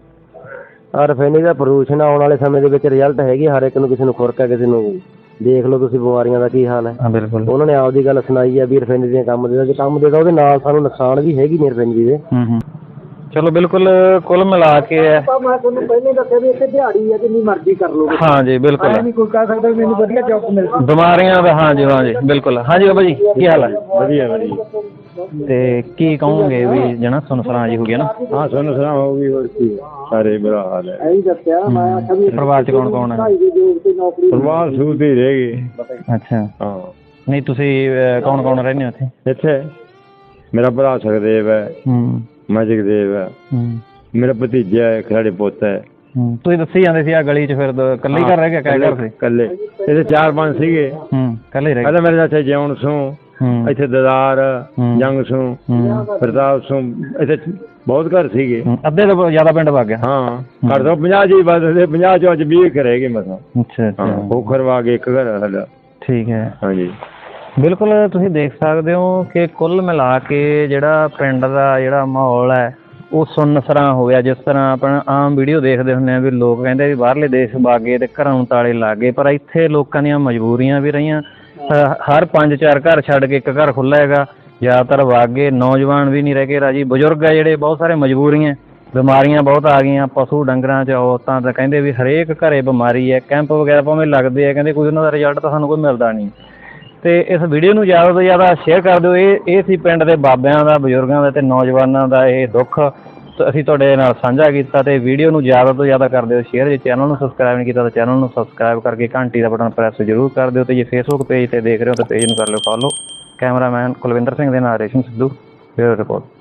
ਆ ਰਫੇਨੀ ਦਾ ਪ੍ਰਦੂਸ਼ਣ ਆਉਣ ਵਾਲੇ ਸਮੇਂ ਦੇ ਵਿੱਚ ਰਿਜ਼ਲਟ ਹੈਗੀ ਹਰ ਇੱਕ ਨੂੰ ਕਿਸੇ ਨੂੰ ਖੁਰਕ ਹੈ ਕਿਸੇ ਨੂੰ ਦੇਖ ਲਓ ਤੁਸੀਂ ਬਿਮਾਰੀਆਂ ਦਾ ਕੀ ਹਾਲ ਹੈ। ਹਾਂ ਬਿਲਕੁਲ। ਉਹਨਾਂ ਨੇ ਆਪਦੀ ਗੱਲ ਸੁਣਾਈ ਹੈ ਵੀ ਰਫੇਨੀ ਦੀਆਂ ਕੰਮ ਜੇ ਕੰਮ ਦੇਦਾ ਉਹਦੇ ਨਾਲ ਸਾਨੂੰ ਨੁਕਸਾਨ ਵੀ ਹੈਗੀ ਨਹੀਂ ਰਫੇਨੀ ਦੇ। ਹੂੰ ਹੂੰ। ਚਲੋ ਬਿਲਕੁਲ ਕੁੱਲ ਮਿਲਾ ਕੇ ਮੈਂ ਤੁਹਾਨੂੰ ਪਹਿਲੇ ਦੱਸਿਆ ਵੀ ਇੱਥੇ ਦਿਹਾੜੀ ਹੈ ਜਿੰਨੀ ਮਰਜ਼ੀ ਕਰ ਲਓ ਹਾਂ ਜੀ ਬਿਲਕੁਲ। ਨਹੀਂ ਕੋਈ ਕਹਿ ਸਕਦਾ ਵੀ ਮੈਨੂੰ ਵਧੀਆ ਜੌਬ ਮਿਲ ਗਈ ਬਿਮਾਰੀਆਂ ਦਾ ਹਾਂ ਜੀ ਹਾਂ ਜੀ ਬਿਲਕੁਲ। ਹਾਂ ਜੀ ਬਾਬਾ ਜੀ ਕੀ ਹਾਲ ਹੈ? ਵਧੀਆ ਵਧੀਆ। ਤੇ ਕੀ ਕਹੋਗੇ ਵੀ ਜਣਾ ਸੁਨਸਰਾਂ ਜੀ ਹੋ ਗਿਆ ਨਾ? ਹਾਂ ਸੁਣ ਸੁਣਾ ਹੋ ਗਈ ਹੋਰ ਕੀ ਸਾਰੇ ਬੁਰਾ ਹਾਲ ਹੈ। ਇਹੀ ਦੱਸਿਆ ਮੈਂ ਆਖਿਆ ਵੀ ਪਰਿਵਾਰ ਚ ਕੌਣ ਕੌਣ ਹੈ? ਢਾਈ ਦੇ ਜੋਬ ਤੇ ਨੌਕਰੀ ਪਰਵਾਹ ਸੂਤ ਹੀ ਰਹਿ ਗਈ ਅੱਛਾ। ਹਾਂ। ਨਹੀਂ ਤੁਸੀਂ ਕੌਣ ਕੌਣ ਰਹਿੰਦੇ ਹੋ ਇੱਥੇ? ਇੱਥੇ ਮੇਰਾ ਭਰਾ ਸੁਖਦੇਵ ਹੈ। ਹੂੰ। ਮੈਂ ਜਗਦੇਵ ਹੂੰ। ਮੇਰਾ ਭਤੀਜਾ ਹੈ ਖਿਲਾੜੀ ਪੁੱਤ ਹੈ। ਹੂੰ ਤੁਸੀਂ ਦੱਸੀ ਜਾਂਦੇ ਸੀ ਆ ਗਲੀ 'ਚ ਫਿਰ ਦ- ਇਕੱਲੇ ਹੀ ਘਰ ਰਹਿ ਗਿਆ ਕਿਆ ਘਰ ਸੀ? ਕੱਲੇ ਇਹਦੇ ਚਾਰ ਪੰਜ ਸੀਗੇ। ਹੂੰ ਇਕੱਲੇ ਹੀ ਰਹਿ ਗਏ? ਪਹਿਲਾਂ ਮੇਰੇ ਚਾਚਾ ਜਿਉਣ ਸੂ ਹੂੰ। ਇੱਥੇ ਦਦਾਰ ਹੂੰ। ਜੰਗ ਸੂ ਹੂੰ। ਪ੍ਰਤਾਪ ਸੂ ਇੱਥੇ ਬਹੁਤ ਘਰ ਸੀਗੇ। ਹੂੰ, ਅੱਧੇ ਤੋਂ ਜ਼ਿਆਦਾ ਪਿੰਡ ਵਗ ਗਿਆ? ਹਾਂ ਘਰ ਤੋਂ 50 ਜੀ ਬਸਦੇ 50 ਚੋਂ ਅੱਜ 20 ਕਰੇਗੇ ਮਸਾਂ। ਅੱਛਾ ਹਾਂ ਅੱਛਾ ਖੋਖਰ ਵਾ ਕੇ ਇੱਕ ਘਰ ਸਾਡਾ। ਠੀਕ ਹੈ। ਹਾਂਜੀ। ਬਿਲਕੁਲ ਤੁਸੀਂ ਦੇਖ ਸਕਦੇ ਹੋ ਕਿ ਕੁੱਲ ਮਿਲਾ ਕੇ ਜਿਹੜਾ ਪਿੰਡ ਦਾ ਜਿਹੜਾ ਮਾਹੌਲ ਹੈ, ਉਹ ਸੁੰਨਸਰਾਂ ਹੋ ਗਿਆ। ਜਿਸ ਤਰ੍ਹਾਂ ਆਪਾਂ ਆਮ ਵੀਡੀਓ ਦੇਖਦੇ ਹੁੰਦੇ ਆ ਵੀ ਲੋਕ ਕਹਿੰਦੇ ਵੀ ਬਾਹਰਲੇ ਦੇਸ਼ ਬਾਗੇ ਤੇ ਘਰਾਂ ਨੂੰ ਤਾਲੇ ਲਾਗੇ ਪਰ ਇੱਥੇ ਲੋਕਾਂ ਦੀਆਂ ਮਜਬੂਰੀਆਂ ਵੀ ਰਹੀਆਂ। ਹਰ ਪੰਜ ਚਾਰ ਘਰ ਛੱਡ ਕੇ ਇੱਕ ਘਰ ਖੁੱਲ੍ਹਾ ਹੈਗਾ। ਜ਼ਿਆਦਾਤਰ ਵਾਗੇ ਨੌਜਵਾਨ ਵੀ ਨਹੀਂ ਰਹਿ ਗਏ ਰਾਜੀ। ਬਜ਼ੁਰਗ ਆ ਜਿਹੜੇ, ਬਹੁਤ ਸਾਰੇ ਮਜਬੂਰੀਆਂ ਬਿਮਾਰੀਆਂ ਬਹੁਤ ਆ ਗਈਆਂ, ਪਸ਼ੂ ਡੰਗਰਾਂ ਚ, ਔਰਤਾਂ ਤਾਂ ਕਹਿੰਦੇ ਵੀ ਹਰੇਕ ਘਰੇ ਬਿਮਾਰੀ ਹੈ। ਕੈਂਪ ਵਗੈਰਾ ਭਾਵੇਂ ਲੱਗਦੇ ਆ, ਕਹਿੰਦੇ ਕੋਈ ਉਹਨਾਂ ਦਾ ਰਿਜ਼ਲਟ ਤਾਂ ਸਾਨੂੰ ਕੋਈ ਮਿਲਦਾ ਨਹੀਂ। ਤੇ ਇਸ ਵੀਡੀਓ ਨੂੰ ਜ਼ਿਆਦਾ ਤੋਂ ਜ਼ਿਆਦਾ ਸ਼ੇਅਰ ਕਰ ਦਿਓ। ਇਹ ਇਹ ਸੀ ਪਿੰਡ ਦੇ ਬਾਬਿਆਂ ਦਾ, ਬਜ਼ੁਰਗਾਂ ਦਾ ਤੇ ਨੌਜਵਾਨਾਂ ਦਾ ਇਹ ਦੁੱਖ। ਅਸੀਂ ਤੁਹਾਡੇ ਨਾਲ ਸਾਂਝਾ ਕੀਤਾ ਤੇ ਵੀਡੀਓ ਨੂੰ ਜ਼ਿਆਦਾ ਤੋਂ ਜ਼ਿਆਦਾ ਕਰ ਦਿਓ। ਸ਼ੇਅਰ ਜੇ ਚੈਨਲ ਨੂੰ ਸਬਸਕ੍ਰਾਈਬ ਨਹੀਂ ਕੀਤਾ ਤਾਂ ਚੈਨਲ ਨੂੰ ਸਬਸਕ੍ਰਾਈਬ ਕਰਕੇ ਘੰਟੀ ਦਾ ਬਟਨ ਪ੍ਰੈਸ ਜ਼ਰੂਰ ਕਰ ਦਿਓ ਤੇ ਜੇ ਫੇਸਬੁੱਕ ਪੇਜ ਤੇ ਦੇਖ ਰਹੇ ਹੋ ਤਾਂ ਪੇਜ ਨੂੰ ਕਰ ਲਿਓ। ਫੋਲੋ ਕੈਮਰਾਮੈਨ ਕੁਲਵਿੰਦਰ ਸਿੰਘ ਦੇ ਨਾਲ ਰੇਸ਼ਮ ਸਿੱਧੂ ਫਿਰ ਰਿਪੋਰਟ।